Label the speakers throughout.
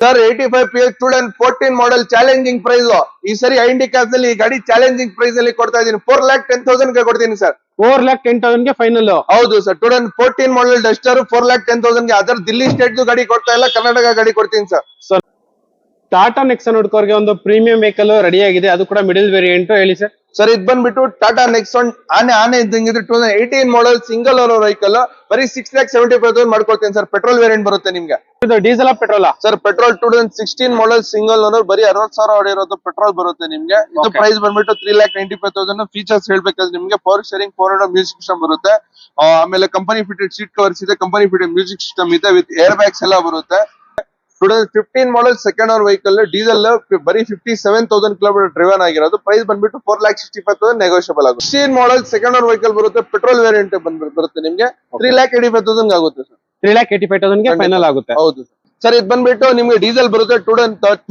Speaker 1: Sir eighty five P H two and fourteen model challenging price ಈ ಸರಿ ಐಂಡಿ ಕ್ಯಾಸ್ನಲ್ಲಿ ಈ ಗಾಡಿ ಚಾಲೆಂಜಿಂಗ್ ಪ್ರೈಸ್ ಅಲ್ಲಿ ಕೊಡ್ತಾ ಇದೀನಿ ಫೋರ್ ಲ್ಯಾಕ್ ಟೆನ್ ತೌಸಂಡ್ಗೆ ಕೊಡ್ತೀನಿ ಸರ್
Speaker 2: ಫೋರ್ ಲ್ಯಾಕ್ ಟೆನ್ ತೌಸಂಡ್ಗೆ ಫೈನಲ್
Speaker 1: ಹೌದು sir two and fourteen model Duster four lakh ten ತೌಸಂಡ್ಗೆ other Delhi state ಗಾಡಿ ಕೊಡ್ತಾ ಇಲ್ಲ ಕರ್ನಾಟಕ ಗಾಡಿ ಕೊಡ್ತೀನಿ ಸರ್ ಸರ್
Speaker 2: ಟಾಟಾ ನೆಕ್ಸನ್ ಹುಡ್ಕೋರ್ಗೆ ಒಂದು ಪ್ರೀಮಿಯಂ ವೆಹಿಕಲ್ ರೆಡಿ ಆಗಿದೆ. ಅದು ಕೂಡ ಮಿಡಲ್ ವೇರಿಯಂಟ್ ಹೇಳಿ ಸರ್
Speaker 1: ಸರ್ ಇದು ಬಂದ್ಬಿಟ್ಟು ಟಾಟಾ ನೆಕ್ಸನ್ ಆನೆ ಆನೆ ಇದ್ದಂಗಿದ್ರೆ two thousand eighteen model single owner vehicle ಬರೀ six lakh seventy five thousand ಮಾಡ್ಕೊಡ್ತೀನಿ ಸರ್ ಪೆಟ್ರೋಲ್ ವೇರಿಯಂಟ್ ಬರುತ್ತೆ ನಿಮ್ಗೆ.
Speaker 2: ಇದು diesel ಪೆಟ್ರೋಲಾ
Speaker 1: sir petrol two thousand sixteen model single owner ಬರೀ ಅರವತ್ ಸಾವಿರ ಪೆಟ್ರೋಲ್ ಬರುತ್ತೆ ನಿಮ್ಗೆ. ಇದು ಪ್ರೈಸ್ ಬಂದ್ಬಿಟ್ಟು three lakh ninety five thousand features ಹೇಳ್ಬೇಕಾದ್ರೆ ನಿಮ್ಗೆ power steering four hundred music system ಬರುತ್ತೆ. ಆಮೇಲೆ ಕಂಪನಿ ಫಿಟೆಡ್ ಸೀಟ್ ಕವರ್ಸ್ ಇದೆ ಕಂಪನಿ ಫಿಟೆಡ್ ಮ್ಯೂಸಿಕ್ ಸಿಸ್ಟಮ್ ಇದೆ ವಿತ್ ಏರ್ ಬ್ಯಾಗ್ಸ್ ಎಲ್ಲ ಬರುತ್ತೆ. Two thousand fifteen model second owner vehicle diesel ಬರೀ fifty seven thousand kilometre driven ಆಗಿರೋದು. ಪ್ರೈಸ್ ಬಂದ್ಬಿಟ್ಟು four lakh sixty five thousand negotiable ಆಗುತ್ತೆ. Sixteen model second owner vehicle ಬರುತ್ತೆ petrol variant ಬಂದ್ಬಿಟ್ಟು ಬರುತ್ತೆ ನಿಮಗೆ. Three lakh eighty five thousand ಆಗುತ್ತೆ sir
Speaker 2: three lakh eighty five
Speaker 1: ತೌಸಂಡ್ಗೆ
Speaker 2: final ಆಗುತ್ತೆ.
Speaker 1: ಹೌದು. ಸರ್ ಇದು ಬಂದ್ಬಿಟ್ಟು ನಿಮ್ಗೆ ಡೀಸೆಲ್ ಬರುತ್ತೆ two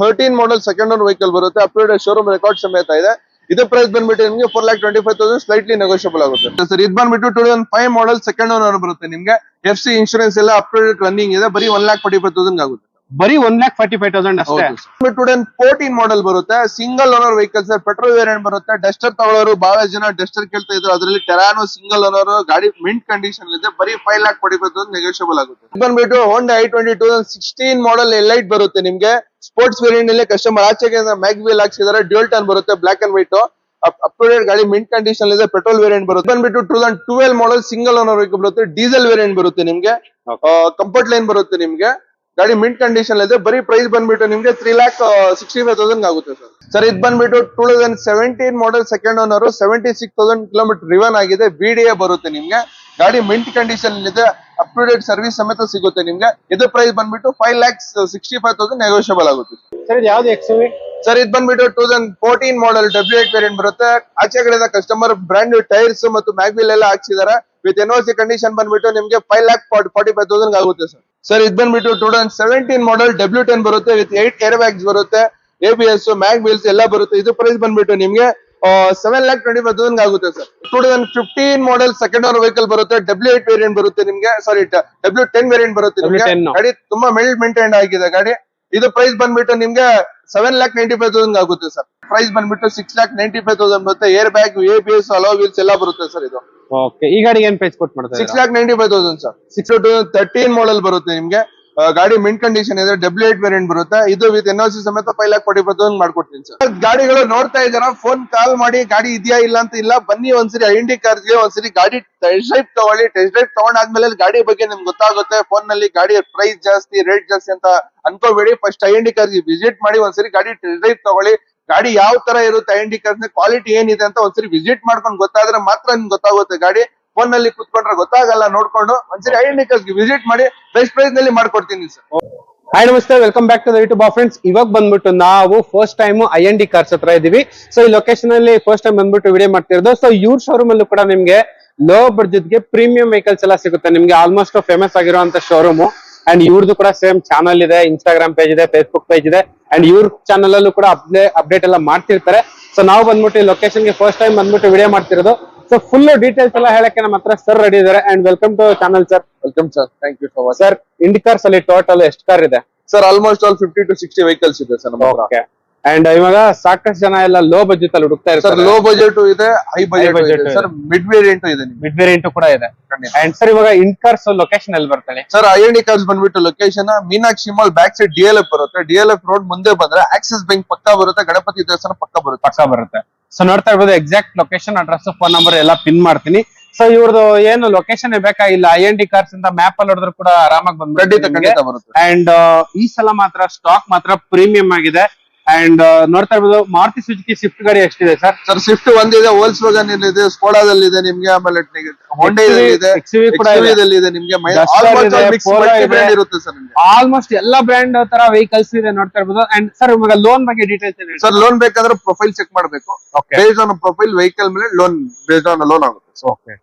Speaker 1: thirteen model second own vehicle ಬರುತ್ತೆ. ಅಪ್ಡೇಟ್ ಶೋರೂಮ್ ರೆಕಾರ್ಡ್ ಸಮೇತ ಇದೆ. ಇದು ಪ್ರೈಸ್ ಬಂದ್ಬಿಟ್ಟು ನಿಮಗೆ four lakh twenty five thousand slightly negotiable ಆಗುತ್ತೆ. ಸರ್ ಇದು ಬಂದ್ಬಿಟ್ಟು two thousand five model second owner ಬರುತ್ತೆ ನಿಮಗೆ. ಎಫ್ ಸಿ ಇನ್ಶೂರೆನ್ಸ್ ಎಲ್ಲ ಅಪ್ಡೇಟ್ ರನ್ನಿಂಗ್ ಇದೆ. ಬರೀ one lakh forty five thousand ಆಗುತ್ತೆ.
Speaker 2: ಬರೀ one lakh forty five thousand ಅಷ್ಟೇ
Speaker 1: ಟೂ ತೌಸಂಡ್ ಫೋರ್ಟೀನ್ ಮಾಡೆಲ್ ಬರುತ್ತೆ. Single owner vehicle sir petrol variant ಬರುತ್ತೆ. ಡಸ್ಟರ್ ತಗೊಳ್ಳೋರು ಬಹಳ ಜನ ಡಸ್ಟರ್ ಕೇಳ್ತಾ ಇದ್ರು. ಅದರಲ್ಲಿ ಟೆರಾನೋ ಸಿಂಗಲ್ ಓನರ್ ಗಾಡಿ ಮಿಂಟ್ ಕಂಡೀಷನ್ ಇದೆ ಬರೀ five lakh forty five thousand negotiable ಆಗುತ್ತೆ. ಬಂದ್ಬಿಟ್ಟು Honda i twenty two thousand sixteen model light ಬರುತ್ತೆ ನಿಮ್ಗೆ. ಸ್ಪೋರ್ಟ್ಸ್ ವೇರಿಯಂಟ್ ಅಲ್ಲಿ ಕಸ್ಟಮರ್ ಆಚೆಗೆ ಮ್ಯಾಗ್ ವೀಲ್ ಹಾಕ್ಸಿದಾರೆ ಡ್ಯೂಲ್ ಟನ್ ಬರುತ್ತೆ black and white up to date ಗಾಡಿ ಮಿಂಟ್ ಕಂಡೀಷನ್ ಇದೆ ಪೆಟ್ರೋಲ್ ವೇರಿಯಂಟ್ ಬರುತ್ತೆ. ಬಂದ್ಬಿಟ್ಟು two thousand twelve model single owner vehicle ಬರುತ್ತೆ ಡೀಸೆಲ್ ವೇರಿಯಂಟ್ ಬರುತ್ತೆ ನಿಮ್ಗೆ. ಕಂಫರ್ಟ್ ಲೈನ್ ಬರುತ್ತೆ ನಿಮ್ಗೆ. ಗಾಡಿ ಮಿಂಟ್ ಕಂಡೀಷನ್ ಇದೆ ಬರೀ ಪ್ರೈಸ್ ಬಂದ್ಬಿಟ್ಟು ನಿಮ್ಗೆ three lakh sixty five thousand ಆಗುತ್ತೆ ಸರ್ ಸರ್ ಇದು ಬಂದ್ಬಿಟ್ಟು two thousand seventeen model second owner seventy six thousand kilometre driven ಆಗಿದೆ ಬಿಡಿಎ ಡಿ ಎ ಬರುತ್ತೆ ನಿಮ್ಗೆ. ಗಾಡಿ ಮಿಂಟ್ ಕಂಡೀಷನ್ ಇದೆ ಅಪ್ ಟು ಡೇಟ್ ಸರ್ವಿಸ್ ಸಮೇತ ಸಿಗುತ್ತೆ ನಿಮ್ಗೆ. ಇದು ಪ್ರೈಸ್ ಬಂದ್ಬಿಟ್ಟು five lakhs sixty five thousand negotiable ಆಗುತ್ತೆ.
Speaker 2: ಸರ್ ಯಾವ್ದು ಎಕ್ಸ್
Speaker 1: ಸರ್ ಇದು ಬಂದ್ಬಿಟ್ಟು two thousand fourteen model W eight variant ಬರುತ್ತೆ. ಆಚೆ ಕಡೆ ಕಸ್ಟಮರ್ ಬ್ರಾಂಡ್ ಟೈರ್ಸ್ ಮತ್ತು ಮ್ಯಾಗ್ವಿಲ್ ಎಲ್ಲ ಹಾಕ್ಸಿದಾರೆ. ವಿತ್ ಎನ್ ಸಿ ಕಂಡೀಷನ್ ಬಂದ್ಬಿಟ್ಟು ನಿಮ್ಗೆ five lakh forty five thousand ಆಗುತ್ತೆ ಸರ್ ಸರ್ ಇದು ಬಂದ್ಬಿಟ್ಟು two thousand seventeen model W ten ಬರುತ್ತೆ ವಿತ್ ಏಟ್ ಏರ್ ಬ್ಯಾಗ್ಸ್ ಬರುತ್ತೆ A B S mag wheels ಎಲ್ಲ ಬರುತ್ತೆ. ಇದು ಪ್ರೈಸ್ ಬಂದ್ಬಿಟ್ಟು ನಿಮ್ಗೆ seven lakh twenty five thousand ಆಗುತ್ತೆ sir two thousand fifteen model second owner vehicle ಬರುತ್ತೆ ಡಬ್ಲ್ಯೂ ಏಟ್ ವೇರಿಯಂಟ್ ಬರುತ್ತೆ ನಿಮ್ಗೆ ಸಾರಿ ಡಬ್ಲ್ಯೂ ಟೆನ್ ವೇರಿಯಂಟ್ ಬರುತ್ತೆ ನಿಮಗೆ.
Speaker 2: W10.
Speaker 1: ಗಾಡಿ ತುಂಬಾ ಮೆಲ್ ಮೇಂಟೈನ್ ಆಗಿದೆ ಗಾಡಿ. ಇದು ಪ್ರೈಸ್ ಬಂದ್ಬಿಟ್ಟು ನಿಮ್ಗೆ seven lakh ninety five thousand ಆಗುತ್ತೆ ಸರ್ ಪ್ರೈಸ್ ಬಂದ್ಬಿಟ್ಟು six lakh ninety five thousand ಬರುತ್ತೆ. Air bag A B S alloy wheels ಎಲ್ಲ ಬರುತ್ತೆ ಸರ್ ಇದು.
Speaker 2: ಓಕೆ ಈ ಗಾಡಿಗೆ ಏನ್ ಪ್ರೈಸ್ ಕೊಟ್ಟು ಮಾಡ್ತಾರೆ?
Speaker 1: Six lakh ninety five thousand sir six two thirteen model ಬರುತ್ತೆ ನಿಮ್ಗೆ. ಗಾಡಿ ಮಿಂಟ್ ಕಂಡೀಷನ್ ಇದೆ ಡಬ್ಲ್ಯೂ ಏಟ್ ವೇರಿಯಂಟ್ ಬರುತ್ತೆ. ಇದು ವಿತ್ ಎನ್ ಸಿ ಸಮೇತ ಫೈವ್ ಲ್ಯಾಕ್ ಫಾರ್ಟಿ ಫೈವ್ ಮಾಡ್ಕೊಡ್ತೀನಿ ಸರ್, ಗಾಡಿಗಳು ನೋಡ್ತಾ ಇದ್ದಾರ? ಫೋನ್ ಕಾಲ್ ಮಾಡಿ, ಗಾಡಿ ಇದೆಯಾ ಇಲ್ಲ ಅಂತ ಇಲ್ಲ, ಬನ್ನಿ ಒಂದ್ಸರಿ ಐಂಡಿ ಕಾರ್ಗೆ ಒಂದ್ಸರಿ ಗಾಡಿ ಟೆಸ್ಟ್ ಡ್ರೈವ್ ತಗೊಳ್ಳಿ. ಟೆಸ್ಟ್ ಡ್ರೈವ್ ತಗೊಂಡಾದ್ಮೇಲೆ ಗಾಡಿ ಬಗ್ಗೆ ನಿಮ್ಗೆ ಗೊತ್ತಾಗುತ್ತೆ. ಫೋನ್ನಲ್ಲಿ ಗಾಡಿ ಪ್ರೈಸ್ ಜಾಸ್ತಿ ರೇಟ್ ಜಾಸ್ತಿ ಅಂತ ಅನ್ಕೋಬೇಡಿ. ಫಸ್ಟ್ ಐಂಡಿ ಕಾರ್ಗೆ ವಿಸಿಟ್ ಮಾಡಿ ಒಂದ್ಸರಿ ಗಾಡಿ ಟೆಸ್ಟ್ ಡ್ರೈವ್ ತಗೊಳ್ಳಿ. ಗಾಡಿ ಯಾವ ತರ ಇರುತ್ತೆ ಐಂಡಿ ಕಾರ್ಸ್ ಕ್ವಾಲಿಟಿ ಏನಿದೆ ಅಂತ ಒಂದ್ಸರಿ ವಿಸಿಟ್ ಮಾಡ್ಕೊಂಡು ಗೊತ್ತಾದ್ರೆ ಮಾತ್ರ ನಿಮ್ಗೆ ಗೊತ್ತಾಗುತ್ತೆ ಗಾಡಿ. ಫೋನ್ನಲ್ಲಿ ಕುತ್ಕೊಂಡ್ರೆ ಗೊತ್ತಾಗಲ್ಲ, ನೋಡ್ಕೊಂಡು ಒಂದ್ಸರಿ ಐಡಿ ಕಾರ್ಸ್ಗೆ ವಿಸಿಟ್ ಮಾಡಿ ಬೆಸ್ಟ್ ಪ್ರೈಸ್ನಲ್ಲಿ ಮಾಡ್ಕೊಡ್ತೀನಿ ಸರ್
Speaker 2: ಹಾಯ್ ನಮಸ್ತೆ welcome back to YouTube friends ಇವಾಗ ಬಂದ್ಬಿಟ್ಟು ನಾವು first time I N D cars ಹತ್ರ ಇದೀವಿ ಸೊ ಈ ಲೊಕೇಶನ್ ಅಲ್ಲಿ ಫಸ್ಟ್ ಟೈಮ್ ಬಂದ್ಬಿಟ್ಟು ವಿಡಿಯೋ ಮಾಡ್ತಿರೋದು. ಸೊ ಇವ್ರ ಶೋರೂಮ್ ಅಲ್ಲೂ ಕೂಡ ನಿಮ್ಗೆ ಲೋ ಬಡ್ಜೆಟ್ಗೆ ಪ್ರೀಮಿಯಂ ವೆಹಿಕಲ್ಸ್ ಎಲ್ಲ ಸಿಗುತ್ತೆ. ನಿಮ್ಗೆ ಆಲ್ಮೋಸ್ಟ್ ಫೇಮಸ್ ಆಗಿರುವಂತ ಶೋರೂಮ್ ಅಂಡ್ ಇವ್ರದ್ದು ಕೂಡ ಸೇಮ್ ಚಾನಲ್ ಇದೆ ಇನ್ಸ್ಟಾಗ್ರಾಮ್ ಪೇಜ್ ಇದೆ ಫೇಸ್ಬುಕ್ ಪೇಜ್ ಇದೆ. ಅಂಡ್ ಇವ್ರ ಚಾನಲ್ ಅಲ್ಲೂ ಕೂಡ ಅಪ್ಡೇಟ್ ಎಲ್ಲ ಮಾಡ್ತಿರ್ತಾರೆ. ಸೊ ನಾವು ಬಂದ್ಬಿಟ್ಟು ಲೊಕೇಶನ್ಗೆ ಫಸ್ಟ್ ಟೈಮ್ ಬಂದ್ಬಿಟ್ಟು ವಿಡಿಯೋ ಮಾಡ್ತಿರೋದು. ಸೊ ಫುಲ್ ಡೀಟೇಲ್ಸ್ ಎಲ್ಲ ಹೇಳಕ್ಕೆ ನಮ್ಮ ಹತ್ರ ಸರ್ ರೆಡಿ ಇದಾರೆ. And welcome to channel sir
Speaker 1: welcome sir thank you so much
Speaker 2: sir IND cars ಅಲ್ಲಿ ಟೋಟಲ್ ಎಷ್ಟು ಕಾರ್ ಇದೆ?
Speaker 1: Sir almost all fifty to sixty vehicles ಇದೆ ಸರ್ ನಮ್ಮ ಹತ್ರ.
Speaker 2: ಓಕೆ ಅಂಡ್ ಇವಾಗ ಸಾಕಷ್ಟು ಜನ ಎಲ್ಲ ಲೋ ಬಜೆಟ್ ಅಲ್ಲಿ ಹುಡುಕ್ತಾ
Speaker 1: ಸರ್ ಲೋ ಬಜೆಟ್ ಇದೆ ಹೈ ಬಜೆಟ್ ಇದೆ.
Speaker 2: ಇದೆ.
Speaker 1: ಸರ್ ಮಿಡ್ ವೇರಿಯಂಟ್ ಇದೆ
Speaker 2: ಮಿಡ್ ವೇರಿಯಂಟ್ ಕೂಡ ಇದೆ. ಅಂಡ್ ಸರ್ ಇವಾಗ ಇನ್ಕಾರ್ಸ್ ಲೊಕೇಶನ್ ಅಲ್ಲಿ ಬರ್ತಾಳೆ
Speaker 1: ಸರ್ ಐ ಎನ್ ಕಾರ್ಸ್ ಬಂದ್ಬಿಟ್ಟು location Meenakshi mall back side DLF L F ಬರುತ್ತೆ. ಡಿಎಲ್ಎಫ್ ಎಲ್ ಎಫ್ ರೋಡ್ ಮುಂದೆ ಬಂದ್ರೆ ಆಕ್ಸಿಸ್ ಬ್ಯಾಂಕ್ ಪಕ್ಕ ಬರುತ್ತೆ ಗಣಪತಿ ದೇವಸ್ಥಾನ ಪಕ್ಕ ಬರುತ್ತೆ.
Speaker 2: ಪಕ್ಕ ಬರುತ್ತೆ. ಸೊ ನೋಡ್ತಾ ಇರ್ಬೋದು exact location address phone number ಎಲ್ಲ ಪಿನ್ ಮಾಡ್ತೀನಿ. ಸೊ ಇವ್ರದ್ದು ಏನು ಲೊಕೇಶನ್ ಬೇಕಾಗಿಲ್ಲ. ಐ ಎನ್ ಡಿ ಕಾರ್ಸ್ ಇಂದ ಮ್ಯಾಪ್ ಅಲ್ಲಿ ಹೊಡೆದ್ರು ಕೂಡ ಆರಾಮಾಗಿ ಬಂದ್ಬಿಡುತ್ತೆ ಅಂಡ್ ಈ ಸಲ ಮಾತ್ರ ಸ್ಟಾಕ್ ಮಾತ್ರ ಪ್ರೀಮಿಯಂ ಆಗಿದೆ. ಅಂಡ್ ನೋಡ್ತಾ ಇರ್ಬೋದು ಮಾರುತಿ ಸುಜುಕಿ ಸ್ವಿಫ್ಟ್ ಗಾಡಿ ಎಷ್ಟಿದೆ ಸರ್?
Speaker 1: ಸರ್ ಸ್ವಿಫ್ಟ್ ಒಂದಿದೆ ಹೋಲ್ಸ್ ವ್ಯಾಗನ್ ಇದೆ ಸ್ಕೋಡಾದಲ್ಲಿ ಇದೆ. ನಿಮ್ಗೆ ಆಮೇಲೆ ಇದೆ ನಿಮ್ಗೆ ಇರುತ್ತೆ ಸರ್
Speaker 2: ಆಲ್ಮೋಸ್ಟ್ ಎಲ್ಲಾ ಬ್ರ್ಯಾಂಡ್ ತರ ವೆಹಿಕಲ್ಸ್ ಇದೆ ನೋಡ್ತಾ ಇರ್ಬೋದು. ಅಂಡ್ ಸರ್ ಇವಾಗ ಲೋನ್ ಬಗ್ಗೆ ಡೀಟೇಲ್ಸ್
Speaker 1: ಸರ್ ಲೋನ್ ಬೇಕಾದ್ರೆ ಪ್ರೊಫೈಲ್ ಚೆಕ್ ಮಾಡಬೇಕು.
Speaker 2: Okay
Speaker 1: based on profile vehicle ಮೇಲೆ ಲೋನ್ ಬೇಸ್ಡ್ ಆನ್ ಲೋನ್ ಆಗುತ್ತೆ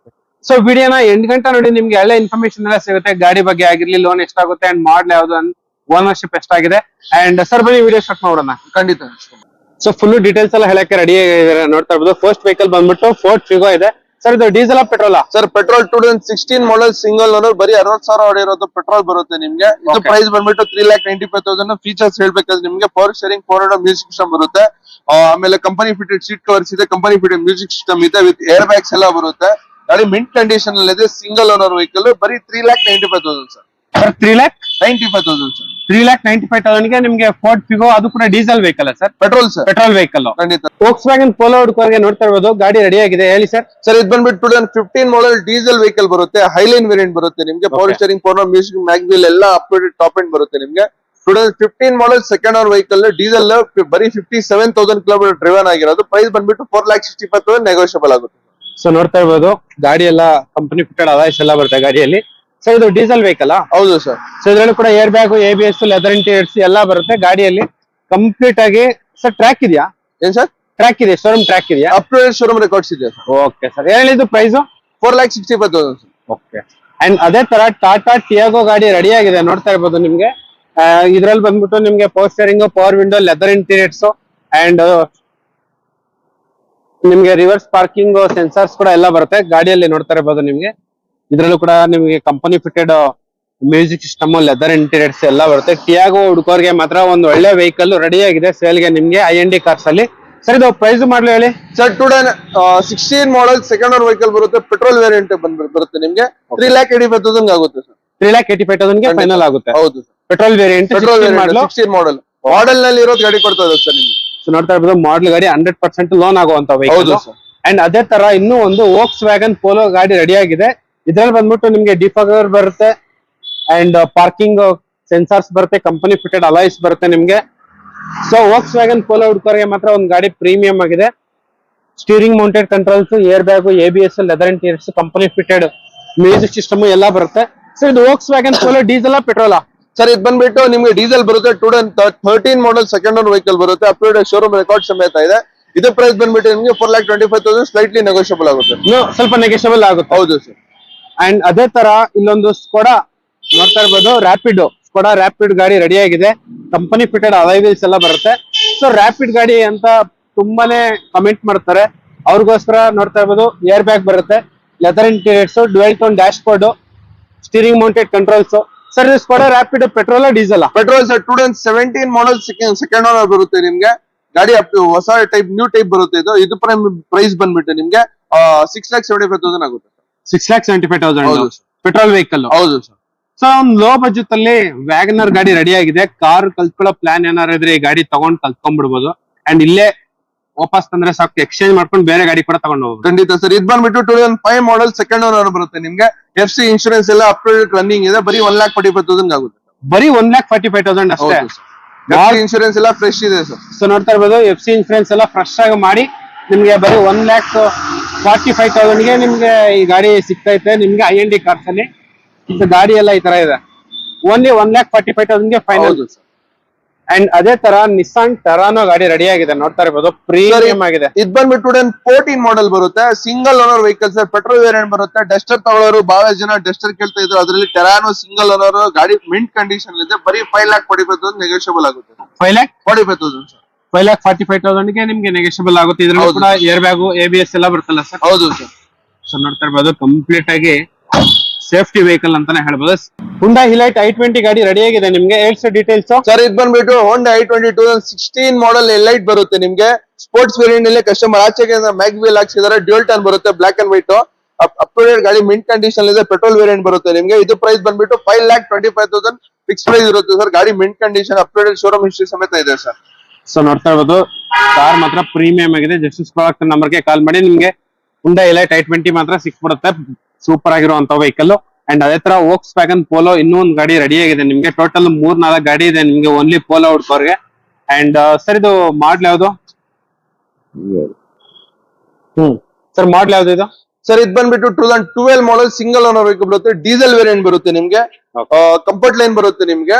Speaker 2: ಸೊ ವಿಡಿಯೋನ ಎಂಟು ಗಂಟೆ ನೋಡಿ ನಿಮ್ಗೆ ಎಲ್ಲ ಇನ್ಫಾರ್ಮೇಶನ್ ಎಲ್ಲ ಸಿಗುತ್ತೆ. ಗಾಡಿ ಬಗ್ಗೆ ಆಗಿರ್ಲಿ ಲೋನ್ ಎಷ್ಟಾಗುತ್ತೆ ಅಂಡ್ ಮಾಡ್ಲ್ ಯಾವ್ದು ಓನರ್ಶಿಪ್ ಎಷ್ಟಾಗಿದೆ ಅಂಡ್ ಸರ್ ಬನ್ನಿ ವಿಡಿಯೋ ಸ್ಟಾರ್ಟ್ ಮಾಡೋಣ.
Speaker 1: ಖಂಡಿತ.
Speaker 2: ಸೊ ಫುಲ್ ಡೀಟೇಲ್ಸ್ ಎಲ್ಲ ಹೇಳಕ್ಕೆ ರೆಡಿ ನೋಡ್ತಾ ಇರ್ಬೋದು. ಫಸ್ಟ್ ವೆಹಿಕಲ್ ಬಂದ್ಬಿಟ್ಟು ಫೋರ್ಟ್ ಫಿಗೋ ಇದೆ. ಸರ್ ಇದು diesel petrol
Speaker 1: sir petrol two thousand sixteen model single owner ಬರೀ ಅರವತ್ ಸಾವಿರ ಹೊಡೆಯಿರೋದು ಪೆಟ್ರೋಲ್ ಬರುತ್ತೆ ನಿಮ್ಗೆ. ಇದು ಪ್ರೈಸ್ ಬಂದ್ಬಿಟ್ಟು three lakh ninety five thousand features ಹೇಳ್ಬೇಕಾದ್ರೆ ನಿಮ್ಗೆ power steering four hundred music system ಬರುತ್ತೆ. ಆಮೇಲೆ ಕಂಪನಿ ಫಿಟೆಡ್ ಸೀಟ್ ಕವರ್ಸ್ ಇದೆ ಕಂಪನಿ ಫಿಟೆಡ್ ಮ್ಯೂಸಿಕ್ ಸಿಸ್ಟಮ್ ಇದೆ ವಿತ್ ಏರ್ ಬ್ಯಾಗ್ಸ್ ಎಲ್ಲ ಬರುತ್ತೆ. ಗಾಡಿ ಮಿಂಟ್ ಕಂಡೀಷನ್ ಅಲ್ಲಿ ಇದೆ ಸಿಂಗಲ್ ಓನರ್ ವೆಹಿಕಲ್ ಬರೀ three lakh ninety five thousand sir
Speaker 2: sir three lakh
Speaker 1: ninety five thousand sir
Speaker 2: three lakh ninety five ತೌಸಂಡ್ಗೆ ನಿಮ್ಗೆ Ford Figo ಅದು ಕೂಡ diesel vehicle sir
Speaker 1: petrol sir
Speaker 2: petrol vehicle
Speaker 1: ಖಂಡಿತ.
Speaker 2: Volkswagen Polo ಹುಡುಕರ್ಗೆ ನೋಡ್ತಾ ಇರ್ಬೋದು ಗಾಡಿ ready ಆಗಿದೆ ಹೇಳಿ ಸರ್
Speaker 1: ಸರ್ ಇದು ಬಂದ್ಬಿಟ್ಟು two thousand fifteen model diesel vehicle ಬರುತ್ತೆ ಹೈಲೈನ್ ವೇರಿಯಂಟ್ ಬರುತ್ತೆ ನಿಮಗೆ. Power. Steering power music mag wheel ಎಲ್ಲ ಅಪ್ಡೇಟೆಡ್ ಟಾಪ್ ಎಂಡ್ ಬರುತ್ತೆ ನಿಮಗೆ. Two thousand fifteen model second owner vehicle diesel ಬರೀ fifty seven thousand kilometre driven ಆಗಿರೋದು. ಪ್ರೈಸ್ ಬಂದ್ಬಿಟ್ಟು four lakh sixty five thousand negotiable ಆಗುತ್ತೆ.
Speaker 2: So ನೋಡ್ತಾ ಇರ್ಬೋದು ಗಾಡಿ ಎಲ್ಲ ಕಂಪನಿ ಫಿಟೆಡ್ ಅವಾಯ್ಸ್ ಎಲ್ಲ ಬರುತ್ತೆ ಗಾಡಿಯಲ್ಲಿ. ಸೊ ಇದು ಡೀಸೆಲ್ ವೆಹಿಕಲ್
Speaker 1: ಹೌದು ಸರ್
Speaker 2: ಸೊ ಇದ್ರಲ್ಲಿ ಕೂಡ air bag A B S leather interiors ಎಲ್ಲ ಬರುತ್ತೆ. ಗಾಡಿಯಲ್ಲಿ ಕಂಪ್ಲೀಟ್ ಆಗಿ ಸರ್ ಟ್ರ್ಯಾಕ್ ಇದೆಯಾ?
Speaker 1: ಏನ್ ಸರ್
Speaker 2: ಟ್ರ್ಯಾಕ್ ಇದೆ ಶೋರೂಮ್ ಟ್ರ್ಯಾಕ್ ಇದೆಯಾ?
Speaker 1: ಟು ಶೋರೂಮ್ ರೆಕಾರ್ಡ್ಸ್ ಇದೆ
Speaker 2: ಓಕೆ ಸರ್ ಹೇಳಿದ್ದು price
Speaker 1: four lakh sixty five thousand
Speaker 2: okay and ಅದೇ ತರ ಟಾಟಾ ಟಿಯಾಗೋ ಗಾಡಿ ರೆಡಿ ಆಗಿದೆ. ನೋಡ್ತಾ ಇರ್ಬೋದು ನಿಮ್ಗೆ. ಇದ್ರಲ್ಲಿ ಬಂದ್ಬಿಟ್ಟು ನಿಮ್ಗೆ power steering power window leather interiors and ನಿಮ್ಗೆ ರಿವರ್ಸ್ ಪಾರ್ಕಿಂಗ್ ಸೆನ್ಸಾರ್ಸ್ ಕೂಡ ಎಲ್ಲ ಬರುತ್ತೆ. ಗಾಡಿಯಲ್ಲಿ ನೋಡ್ತಾ ಇರ್ಬೋದು ನಿಮ್ಗೆ. ಇದ್ರಲ್ಲೂ ಕೂಡ ನಿಮಗೆ company fitted music system leather interiors ಎಲ್ಲ ಬರುತ್ತೆ. ಟಿಯಾಗೋ ಹುಡುಗರಿಗೆ ಮಾತ್ರ ಒಂದು ಒಳ್ಳೆ ವೆಹಿಕಲ್ ರೆಡಿ ಆಗಿದೆ. ಸೇಲ್ಗೆ ನಿಮ್ಗೆ ಐ ಎನ್ ಡಿ ಕಾರ್ಸ್ ಅಲ್ಲಿ. ಸರ್ ಇದು ಪ್ರೈಸ್ ಮಾಡ್ಲಿ ಹೇಳಿ?
Speaker 1: Sir two sixteen model second owner vehicle ಬರುತ್ತೆ. ಪೆಟ್ರೋಲ್ ವೇರಿಯಂಟ್ ಬಂದ್ ಬರುತ್ತೆ ನಿಮ್ಗೆ. Three lakh eighty five thousand ಆಗುತ್ತೆ sir
Speaker 2: three lakh eighty five
Speaker 1: thousand
Speaker 2: final ಆಗುತ್ತೆ.
Speaker 1: ಹೌದು
Speaker 2: ಪೆಟ್ರೋಲ್ ವೇರಿಯಂಟ್
Speaker 1: ಪೆಟ್ರೋಲ್
Speaker 2: ಮಾಡಲು
Speaker 1: ಸಿಕ್ಸ್ಟೀನ್ ಮಾಡಲ್ ಮಾಡೆಲ್ನಲ್ಲಿ ಇರೋದು ಗಾಡಿ ಕೊಡ್ತಾ ಇದೆ ಸರ್ ನಿಮ್ಗೆ.
Speaker 2: ಸೊ ನೋಡ್ತಾ ಇರ್ಬೋದು ಮಾಡಲ್ ಗಾಡಿ ಹಂಡ್ರೆಡ್ ಪರ್ಸೆಂಟ್ ಲೋನ್ ಆಗುವಂತ ವೆಹಿಕಲ್
Speaker 1: ಸರ್
Speaker 2: ಅಂಡ್ ಅದೇ ತರ ಇನ್ನೂ ಒಂದು ವೋಕ್ಸ್ ವ್ಯಾಗನ್ ಪೋಲೋ ಗಾಡಿ ರೆಡಿ ಆಗಿದೆ. ಇದ್ರಲ್ಲಿ ಬಂದ್ಬಿಟ್ಟು ನಿಮ್ಗೆ ಡಿಫಾಗರ್ ಬರುತ್ತೆ ಅಂಡ್ ಪಾರ್ಕಿಂಗ್ ಸೆನ್ಸಾರ್ಸ್ ಬರುತ್ತೆ ಕಂಪನಿ ಫಿಟೆಡ್ ಅಲೈಸ್ ಬರುತ್ತೆ ನಿಮ್ಗೆ. ಸೊ ವೋಕ್ಸ್ ವ್ಯಾಗನ್ ಪೋಲೋ ಹುಡ್ಕೋರಿಗೆ ಮಾತ್ರ ಒಂದು ಗಾಡಿ ಪ್ರೀಮಿಯಂ ಆಗಿದೆ. Steering mounted controls air bag A B S leather interiors company fitted music system ಎಲ್ಲ ಬರುತ್ತೆ. ಸೊ ಇದು ವೋಕ್ಸ್ ವ್ಯಾಗನ್ ಪೋಲೋ ಡೀಸೆಲ್ ಪೆಟ್ರೋಲಾ
Speaker 1: ಸರ್ ಇದು ಬಂದ್ಬಿಟ್ಟು ನಿಮ್ಗೆ ಡೀಸೆಲ್ ಬರುತ್ತೆ two thirteen model second own vehicle ಬರುತ್ತೆ ಅಪ್ಡೇಟ್ ಶೋರೂಮ್ ರೆಕಾರ್ಡ್ ಸಮೇತ ಇದೆ. ಇದು ಪ್ರೈಸ್ ಬಂದ್ಬಿಟ್ಟು ನಿಮಗೆ four lakh twenty five thousand slightly negotiable ಆಗುತ್ತೆ
Speaker 2: ಸ್ವಲ್ಪ ನೆಗೋಷಿಯಬಲ್ ಆಗುತ್ತೆ.
Speaker 1: ಹೌದು ಸರ್
Speaker 2: ಅಂಡ್ ಅದೇ ತರ ಇಲ್ಲೊಂದು ಸ್ಕೊಡಾ ನೋಡ್ತಾ ಇರ್ಬೋದು ರ್ಯಾಪಿಡ್ ಸ್ಕೋಡಾ ರ್ಯಾಪಿಡ್ ಗಾಡಿ ರೆಡಿ ಆಗಿದೆ. ಕಂಪನಿ ಫಿಟೆಡ್ ಅಲೈವಿಲ್ಸ್ ಎಲ್ಲ ಬರುತ್ತೆ. ಸೊ ರ್ಯಾಪಿಡ್ ಗಾಡಿ ಅಂತ ತುಂಬಾನೇ ಕಮೆಂಟ್ ಮಾಡ್ತಾರೆ. ಅವ್ರಿಗೋಸ್ಕರ ನೋಡ್ತಾ ಇರ್ಬೋದು ಏರ್ ಬ್ಯಾಗ್ ಬರುತ್ತೆ leather interiors dual tone dashboard steering mounted controls sir ಇದು Skoda Rapid petrol diesel
Speaker 1: petrol sir two thousand seventeen model second owner ಬರುತ್ತೆ ನಿಮ್ಗೆ. ಗಾಡಿ ಹೊಸ ಟೈಪ್ ನ್ಯೂ ಟೈಪ್ ಬರುತ್ತೆ ಇದು. ಇದು ಪ್ರೈಸ್ ಬಂದ್ಬಿಟ್ಟು ನಿಮ್ಗೆ six lakh seventy five thousand ಆಗುತ್ತೆ.
Speaker 2: Six lakh seventy five thousand. Petrol vehicle
Speaker 1: ಹೌದು ಸರ್
Speaker 2: ಸೊ ಒಂದು ಲೋ ಬಜೆಟ್ ಅಲ್ಲಿ ವ್ಯಾಗನರ್ ಗಾಡಿ ರೆಡಿ ಆಗಿದೆ. ಕಾರ್ ಕಲ್ತ್ಕೊಳ್ಳೋ ಪ್ಲಾನ್ ಏನಾರ ಇದ್ರೆ ಈ ಗಾಡಿ ತಗೊಂಡ್ ಕಲ್ತ್ಕೊಂಡ್ಬಿಡ್ಬೋದು. ಅಂಡ್ ಇಲ್ಲೇ ವಾಪಸ್ ತಂದ್ರೆ ಸಾಕು. ಎಕ್ಸ್ಚೇಂಜ್ ಮಾಡ್ಕೊಂಡು ಬೇರೆ ಗಾಡಿ ಕೂಡ ತಗೊಂಡು ಹೋಗ್ಬೋದು
Speaker 1: ಖಂಡಿತ ಸರ್ ಇದು ಬಂದ್ಬಿಟ್ಟು two thousand five model second owner ಬರುತ್ತೆ. ನಿಮ್ಗೆ ಎಫ್ ಸಿ ಇನ್ಶೂರೆನ್ಸ್ ಎಲ್ಲ ಅಪ್ಡೇಟ್ ರನ್ನಿಂಗ್ ಇದೆ. ಬರೀ one lakh forty five thousand ಆಗುತ್ತೆ.
Speaker 2: ಬರೀ one lakh forty five thousand ಅಷ್ಟೇ
Speaker 1: ಗಾಡಿ ಇನ್ಶೂರೆನ್ಸ್ ಎಲ್ಲ ಫ್ರೆಶ್ ಇದೆ ಸರ್
Speaker 2: ಸೊ ನೋಡ್ತಾ ಇರ್ಬೋದು ಎಫ್ ಸಿ ಇನ್ಶೂರೆನ್ಸ್ ಎಲ್ಲ ಫ್ರೆಶ್ ಆಗಿ ಮಾಡಿ ನಿಮ್ಗೆ ಬರೀ ಒನ್ ಲ್ಯಾಕ್ ಫಾರ್ಟಿ ಫೈವ್ ತೌಸಂಡ್ಗೆ ನಿಮ್ಗೆ ಈ ಗಾಡಿ ಸಿಗ್ತೈತೆ ನಿಮ್ಗೆ ಐ ಎನ್ ಡಿ ಕಾರ್ಸ್ ಅಲ್ಲಿ. ಇದು ಗಾಡಿ ಎಲ್ಲ ಈ ತರ ಇದೆ. Only one lakh forty five ತೌಸಂಡ್ಗೆ final and ಅದೇ ತರ ನಿಸ್ಸಾನ್ ಟರಾನೋ ಗಾಡಿ ರೆಡಿ ಆಗಿದೆ. ನೋಡ್ತಾ ಇರ್ಬೋದು ಪ್ರೀಮಿಯಂ ಆಗಿದೆ.
Speaker 1: ಇದು ಬಂದ್ಬಿಟ್ಟು ಫೋರ್ಟೀನ್ ಮಾಡಲ್ ಬರುತ್ತೆ. Single owner vehicle sir petrol variant ಬರುತ್ತೆ. ಡಸ್ಟರ್ ತಗೊಳ್ಳೋರು ಬಹಳ ಜನ ಡಸ್ಟರ್ ಕೇಳ್ತಾ ಇದ್ರು. ಅದರಲ್ಲಿ ಟೆರಾನೋ ಸಿಂಗಲ್ ಓನರ್ ಗಾಡಿ ಮಿಂಟ್ ಕಂಡೀಷನ್ ಇದೆ. ಬರೀ five lakh forty five thousand negotiable ಆಗುತ್ತೆ.
Speaker 2: Five lakh
Speaker 1: forty five thousand sir
Speaker 2: five lakh forty five ತೌಸಂಡ್ಗೆ ನಿಮ್ಗೆ ನೆಗೆಷಬಲ್ ಆಗುತ್ತೆ. ಇದ್ರಲ್ಲಿ
Speaker 1: ಹೌದು.
Speaker 2: ಕೂಡ air bag A B S ಎಲ್ಲ ಬರುತ್ತಲ್ಲ ಸರ್?
Speaker 1: ಹೌದು ಸರ್.
Speaker 2: ಸೊ ನೋಡ್ತಾ ಇರ್ಬೋದು ಕಂಪ್ಲೀಟ್ ಆಗಿ ಸೇಫ್ಟಿ ವೆಹಿಕಲ್ ಅಂತಾನೆ ಹೇಳ್ಬೋದು. ಹುಂಡಾ ಹಿಲೈಟ್ ಐ ಟ್ವೆಂಟಿ ಗಾಡಿ ರೆಡಿ ಆಗಿದೆ ನಿಮ್ಗೆ. ಏಟ್ಸ್ ಡೀಟೇಲ್ಸ್
Speaker 1: ಸರ್ ಇದು ಬಂದ್ಬಿಟ್ಟು Honda i twenty two sixteen model Elite ಬರುತ್ತೆ ನಿಮ್ಗೆ? ಸ್ಪೋರ್ಟ್ಸ್ ವೇರಿಯಂಟ್ ಅಲ್ಲಿ ಕಸ್ಟಮರ್ ಆಚೆಗೆ ಮ್ಯಾಗ್ ವೀಲ್ ಹಾಕ್ಸಿದಾರೆ ಡ್ಯೂಲ್ ಟನ್ ಬರುತ್ತೆ ಬ್ಲಾಕ್ ಅಂಡ್ ವೈಟ್ ಅಪ್ಡೇಟ್ ಗಾಡಿ ಮಿಂಟ್ ಕಂಡೀಷನ್ ಇದೆ ಪೆಟ್ರೋಲ್ ವೇರಿಯಂಟ್ ಬರುತ್ತೆ ನಿಮ್ಗೆ. ಇದು ಪ್ರೈಸ್ ಬಂದ್ಬಿಟ್ಟು five lakh twenty five thousand fix price ಇರುತ್ತೆ ಸರ್. ಗಾಡಿ mint condition updated showroom history ಸಮೇತ ಇದೆ ಸರ್.
Speaker 2: ಸೊ ನೋಡ್ತಾ ಇರ್ಬೋದು ಕಾರ್ ಮಾತ್ರ ಪ್ರೀಮಿಯಂ ಆಗಿದೆ. ಜಸ್ಟಿಸ್ ಪ್ರಾಡಕ್ಟ್ ನಂಬರ್ಗೆ ಕಾಲ್ ಮಾಡಿ. ನಿಮ್ಗೆ ಹುಂಡಾ ಹಿಲೈಟ್ ಐ ಟ್ವೆಂಟಿ ಮಾತ್ರ ಸಿಕ್ಬಿಡುತ್ತೆ. ಸೂಪರ್ ಆಗಿರುವಂತ ವೆಹಿಕಲ್ ಅಂಡ್ ಅದೇ ತರ ವೋಕ್ಸ್ ವ್ಯಾಗನ್ ಪೋಲೋ ಇನ್ನೂ ಒಂದು ಗಾಡಿ ರೆಡಿ ಆಗಿದೆ ನಿಮ್ಗೆ. ಟೋಟಲ್ ಮೂರ್ ನಾಲ್ಕು ಗಾಡಿ ಇದೆ ನಿಮ್ಗೆ ಓನ್ಲಿ ಪೋಲೋ ಹುಡ್ಕೋರ್ಗೆ ಅಂಡ್ ಸರ್ ಇದು ಮಾಡ್ಲ್ ಯಾವ್ದು? ಹ್ಮ್. ಸರ್ ಮಾಡ್ಲ್ ಯಾವ್ದು ಇದು?
Speaker 1: ಸರ್ ಇದು ಬಂದ್ಬಿಟ್ಟು two thousand twelve model single owner vehicle ಬರುತ್ತೆ. ಡೀಸೆಲ್ ವೇರಿಯಂಟ್ ಬರುತ್ತೆ ನಿಮ್ಗೆ. ಕಂಫರ್ಟ್ ಲೈನ್ ಬರುತ್ತೆ ನಿಮ್ಗೆ.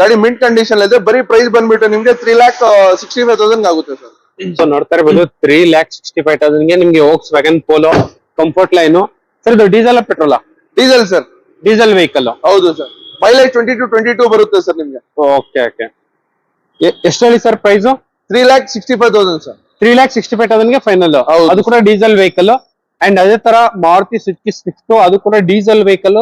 Speaker 1: ಗಾಡಿ ಮಿಂಟ್ ಕಂಡೀಷನ್ ಇದೆ ಬರೀ ಪ್ರೈಸ್ ಬಂದ್ಬಿಟ್ಟು ನಿಮ್ಗೆ three lakh sixty five thousand ಆಗುತ್ತೆ ಸರ್
Speaker 2: ಸೊ ನೋಡ್ತಾ ಇರ್ಬೋದು ತ್ರೀ ಲ್ಯಾಕ್ ಸಿಕ್ಸ್ಟಿ ಫೈವ್ ತೌಸಂಡ್ಗೆ ನಿಮ್ಗೆ Volkswagen Polo comfort line sir ಇದು ಡೀಸೆಲ್ ಪೆಟ್ರೋಲಾ
Speaker 1: ಡೀಸೆಲ್ ಸರ್
Speaker 2: ಡೀಸೆಲ್ ವೆಹಿಕಲ್
Speaker 1: ಹೌದು sir mileage twenty to twenty two ಬರುತ್ತೆ ಸರ್ ನಿಮ್ಗೆ.
Speaker 2: ಓಕೆ ಓಕೆ ಎಷ್ಟು ಹೇಳಿ sir price
Speaker 1: three lakh sixty five thousand sir
Speaker 2: three lakh sixty five ತೌಸಂಡ್ಗೆ final
Speaker 1: ಹೌದು.
Speaker 2: ಅದು ಕೂಡ ಡೀಸೆಲ್ ವೆಹಿಕಲ್ ಅಂಡ್ ಅದೇ ತರ ಮಾರುತಿ ಸುಜುಕಿ ಸ್ವಿಫ್ಟ್ ಅದು ಕೂಡ ಡೀಸೆಲ್ ವೆಹಿಕಲ್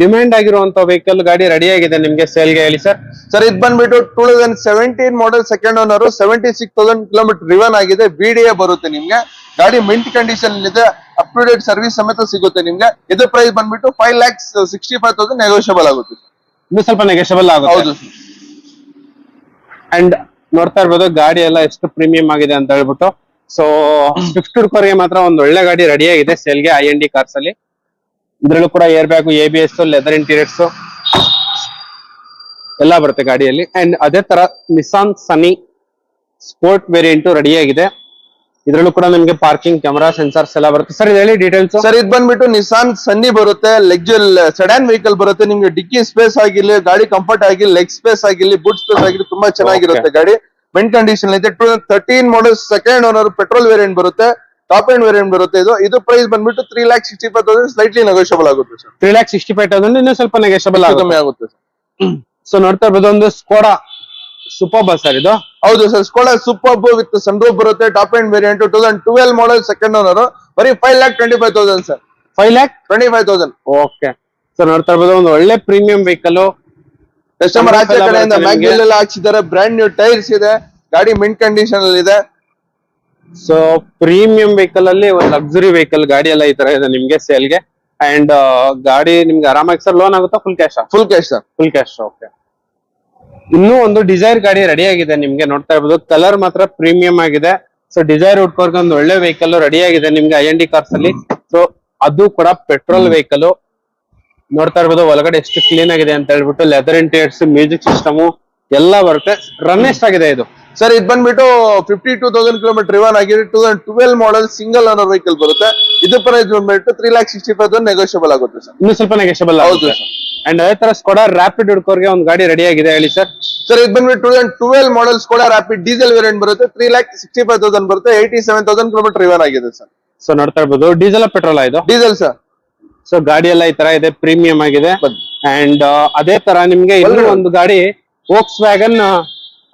Speaker 2: ಡಿಮ್ಯಾಂಡ್ ಆಗಿರುವಂತ ವೆಹಿಕಲ್ ಗಾಡಿ ರೆಡಿ ಆಗಿದೆ ನಿಮ್ಗೆ ಸೇಲ್ಗೆ ಹೇಳಿ ಸರ್
Speaker 1: ಸರ್ ಇದು ಬಂದ್ಬಿಟ್ಟು two thousand seventeen model second owner seventy six thousand kilometre driven ಆಗಿದೆ ಬಿಡಿಎ ಬರುತ್ತೆ ನಿಮ್ಗೆ. ಗಾಡಿ ಮಿಂಟ್ ಕಂಡೀಷನ್ ಇದೆ ಅಪ್ ಟು ಡೇಟ್ ಸರ್ವಿಸ್ ಸಮೇತ ಸಿಗುತ್ತೆ ನಿಮ್ಗೆ. ಇದು ಪ್ರೈಸ್ ಬಂದ್ಬಿಟ್ಟು five lakhs sixty five thousand negotiable ಆಗುತ್ತೆ.
Speaker 2: ಇನ್ನು ಸ್ವಲ್ಪ ನೆಗೋಷಿಯಬಲ್ ಆಗುತ್ತೆ.
Speaker 1: ಹೌದು.
Speaker 2: ಅಂಡ್ ನೋಡ್ತಾ ಇರ್ಬೋದು ಗಾಡಿ ಎಲ್ಲ ಎಷ್ಟು ಪ್ರೀಮಿಯಂ ಆಗಿದೆ ಅಂತ ಹೇಳ್ಬಿಟ್ಟು. ಸೊ ಸಿಕ್ಸ್ ಹುಡ್ಕೋರಿಗೆ ಮಾತ್ರ ಒಂದ್ ಒಳ್ಳೆ ಗಾಡಿ ರೆಡಿ ಆಗಿದೆ ಸೇಲ್ಗೆ ಐ ಎನ್ ಡಿ ಕಾರ್ಸ್ ಅಲ್ಲಿ. ಇದ್ರಲ್ಲೂ ಕೂಡ air bag A B S leather interiors ಎಲ್ಲ ಬರುತ್ತೆ ಗಾಡಿಯಲ್ಲಿ. ಅಂಡ್ ಅದೇ ತರ ನಿಸಾನ್ ಸನಿ ಸ್ಪೋರ್ಟ್ ವೇರಿಯಂಟ್ ರೆಡಿ ಆಗಿದೆ. ಇದರಲ್ಲೂ ಕೂಡ ನಿಮ್ಗೆ ಪಾರ್ಕಿಂಗ್ ಕ್ಯಾಮರಾ ಸೆನ್ಸರ್ಸ್ ಎಲ್ಲ ಬರುತ್ತೆ. ಸರ್ ಇದು ಹೇಳಿ ಡೀಟೇಲ್ಸ್
Speaker 1: ಸರ್ ಇದು ಬಂದ್ಬಿಟ್ಟು ನಿಸಾನ್ ಸನ್ನಿ ಬರುತ್ತೆ ಲೆಗ್ಜುಲ್ ಸಡನ್ ವೆಹಿಕಲ್ ಬರುತ್ತೆ. ನಿಮ್ಗೆ ಡಿಕ್ಕಿ ಸ್ಪೇಸ್ ಆಗಿರ್ಲಿ ಗಾಡಿ ಕಂಫರ್ಟ್ ಆಗಿರ್ಲಿ ಲೆಗ್ ಸ್ಪೇಸ್ ಆಗಿರ್ಲಿ ಬುಟ್ ಸ್ಪೇಸ್ ಆಗಿರ್ಲಿ ತುಂಬಾ ಚೆನ್ನಾಗಿರುತ್ತೆ ಗಾಡಿ. ವೆಂಟ್ ಕಂಡೀಷನ್ ಐತೆ. Two thirteen model second owner petrol variant ಬರುತ್ತೆ. ಟಾಪ್ ಎಂಡ್ ವೇರಿಯಂಟ್ ಬರುತ್ತೆ ಇದು. ಇದು ಪ್ರೈಸ್ ಬಂದ್ಬಿಟ್ಟು three lakh sixty five thousand slightly negotiable ಆಗುತ್ತೆ sir
Speaker 2: three lakh sixty five thousand ಇನ್ನೂ ಸ್ವಲ್ಪ ನೆಗೋಷಿಯಬಲ್ ಆಗುತ್ತೆ.
Speaker 1: ಕಮ್ಮಿ ಆಗುತ್ತೆ ಸರ್
Speaker 2: ಸೊ ನೋಡ್ತಾ ಇರ್ಬೋದು ಒಂದು ಸ್ಕೋಡಾ ಸೂಪರ್ ಬಸ್ ಸರ್ ಇದು.
Speaker 1: ಹೌದು sir Skoda Superb with sunroof ಬರುತ್ತೆ top end variant two thousand twelve model second owner ಬರೀ five lakh twenty five thousand sir
Speaker 2: five lakh
Speaker 1: twenty five thousand
Speaker 2: okay sir ನೋಡ್ತಾ ಇರ್ಬೋದು ಒಂದು ಒಳ್ಳೆ premium vehicle
Speaker 1: customer ಆಚೆ ಕಡೆಯಿಂದ. ಮ್ಯಾಗ್ವಿಲ್ ಎಲ್ಲ ಹಾಕ್ಸಿದ್ದಾರೆ brand new tyres ಇದೆ ಗಾಡಿ ಮಿಂಟ್ ಕಂಡೀಷನ್ ಅಲ್ಲಿ ಇದೆ.
Speaker 2: ಸೊ ಪ್ರೀಮಿಯಂ ವೆಹಿಕಲ್ ಅಲ್ಲಿ ಒಂದು ಲಕ್ಸುರಿ ವೆಹಿಕಲ್ ಗಾಡಿ ಎಲ್ಲ ಈ ತರ ಇದೆ ನಿಮ್ಗೆ ಸೇಲ್ಗೆ ಅಂಡ್ ಗಾಡಿ ನಿಮ್ಗೆ ಆರಾಮಾಗಿ ಸರ್ ಲೋನ್ ಆಗುತ್ತಾ full cash
Speaker 1: full cash sir
Speaker 2: full cash okay ಇನ್ನೂ ಒಂದು ಡಿಸೈರ್ ಗಾಡಿ ರೆಡಿ ಆಗಿದೆ ನಿಮ್ಗೆ ನೋಡ್ತಾ ಇರ್ಬೋದು. ಕಲರ್ ಮಾತ್ರ ಪ್ರೀಮಿಯಂ ಆಗಿದೆ. ಸೊ ಡಿಸೈರ್ ಹುಡ್ಕೋರ್ಗೆ ಒಂದು ಒಳ್ಳೆ ವೆಹಿಕಲ್ ರೆಡಿ ಆಗಿದೆ ನಿಮ್ಗೆ ಐ ಎನ್ ಡಿ ಕಾರ್ಸ್ ಅಲ್ಲಿ. ಸೊ ಅದು ಕೂಡ ಪೆಟ್ರೋಲ್ ವೆಹಿಕಲ್ ನೋಡ್ತಾ ಇರ್ಬೋದು ಒಳಗಡೆ ಎಷ್ಟು ಕ್ಲೀನ್ ಆಗಿದೆ ಅಂತ ಹೇಳ್ಬಿಟ್ಟು ಲೆದರ್ ಇಂಟೀರಿಯರ್ಸ್ ಮ್ಯೂಸಿಕ್ ಸಿಸ್ಟಮು ಎಲ್ಲ ಬರುತ್ತೆ. ರನ್ ಎಷ್ಟಾಗಿದೆ ಇದು?
Speaker 1: ಸರ್ ಇದು ಬಂದ್ಬಿಟ್ಟು ಫಿಫ್ಟಿ ಟೂ ತೌಸಂಡ್ ಕಿಲೋಮೀಟರ್ ಇವನ್ ಆಗಿದೆ. Two thousand twelve model single owner vehicle ಬರುತ್ತೆ. ಇದು ಪ್ರೈಸ್ ಬಂದ್ಬಿಟ್ಟು three lakh sixty five thousand negotiable ಆಗುತ್ತೆ ಸರ್
Speaker 2: ಇನ್ನು ಸ್ವಲ್ಪ ನೆಗೋಷಿಯಬಲ್
Speaker 1: ಹೌದು
Speaker 2: ಸರ್ ಅಂಡ್ ಅದೇ ತರ ಸ್ಕೊಡಾ ರ್ಯಾಪಿಡ್ ಹುಡ್ಕೋರ್ಗೆ ಒಂದು ಗಾಡಿ ರೆಡಿ ಆಗಿದೆ ಹೇಳಿ ಸರ್
Speaker 1: ಸರ್ ಇದು ಬಂದ್ಬಿಟ್ಟು two thousand twelve model Skoda Rapid diesel variant ಬರುತ್ತೆ. Three lakh sixty five thousand ಬರುತ್ತೆ. ಏಯ್ಟಿ ಸೆವೆನ್ ತೌಸಂಡ್ ಕಿಲೋಮೀಟರ್ ಇವನ್ ಆಗಿದೆ ಸರ್
Speaker 2: ಸೊ ನೋಡ್ತಾ ಇರ್ಬೋದು. ಡೀಸೆಲ್ ಪೆಟ್ರೋಲ್ ಇದು?
Speaker 1: ಡೀಸೆಲ್ ಸರ್
Speaker 2: ಸೊ ಗಾಡಿ ಎಲ್ಲ ಈ ತರ ಇದೆ. ಪ್ರೀಮಿಯಂ ಆಗಿದೆ. ಅಂಡ್ ಅದೇ ತರ ನಿಮ್ಗೆ ಇನ್ನೂ ಒಂದು ಗಾಡಿ ವೋಕ್ಸ್ ವ್ಯಾಗನ್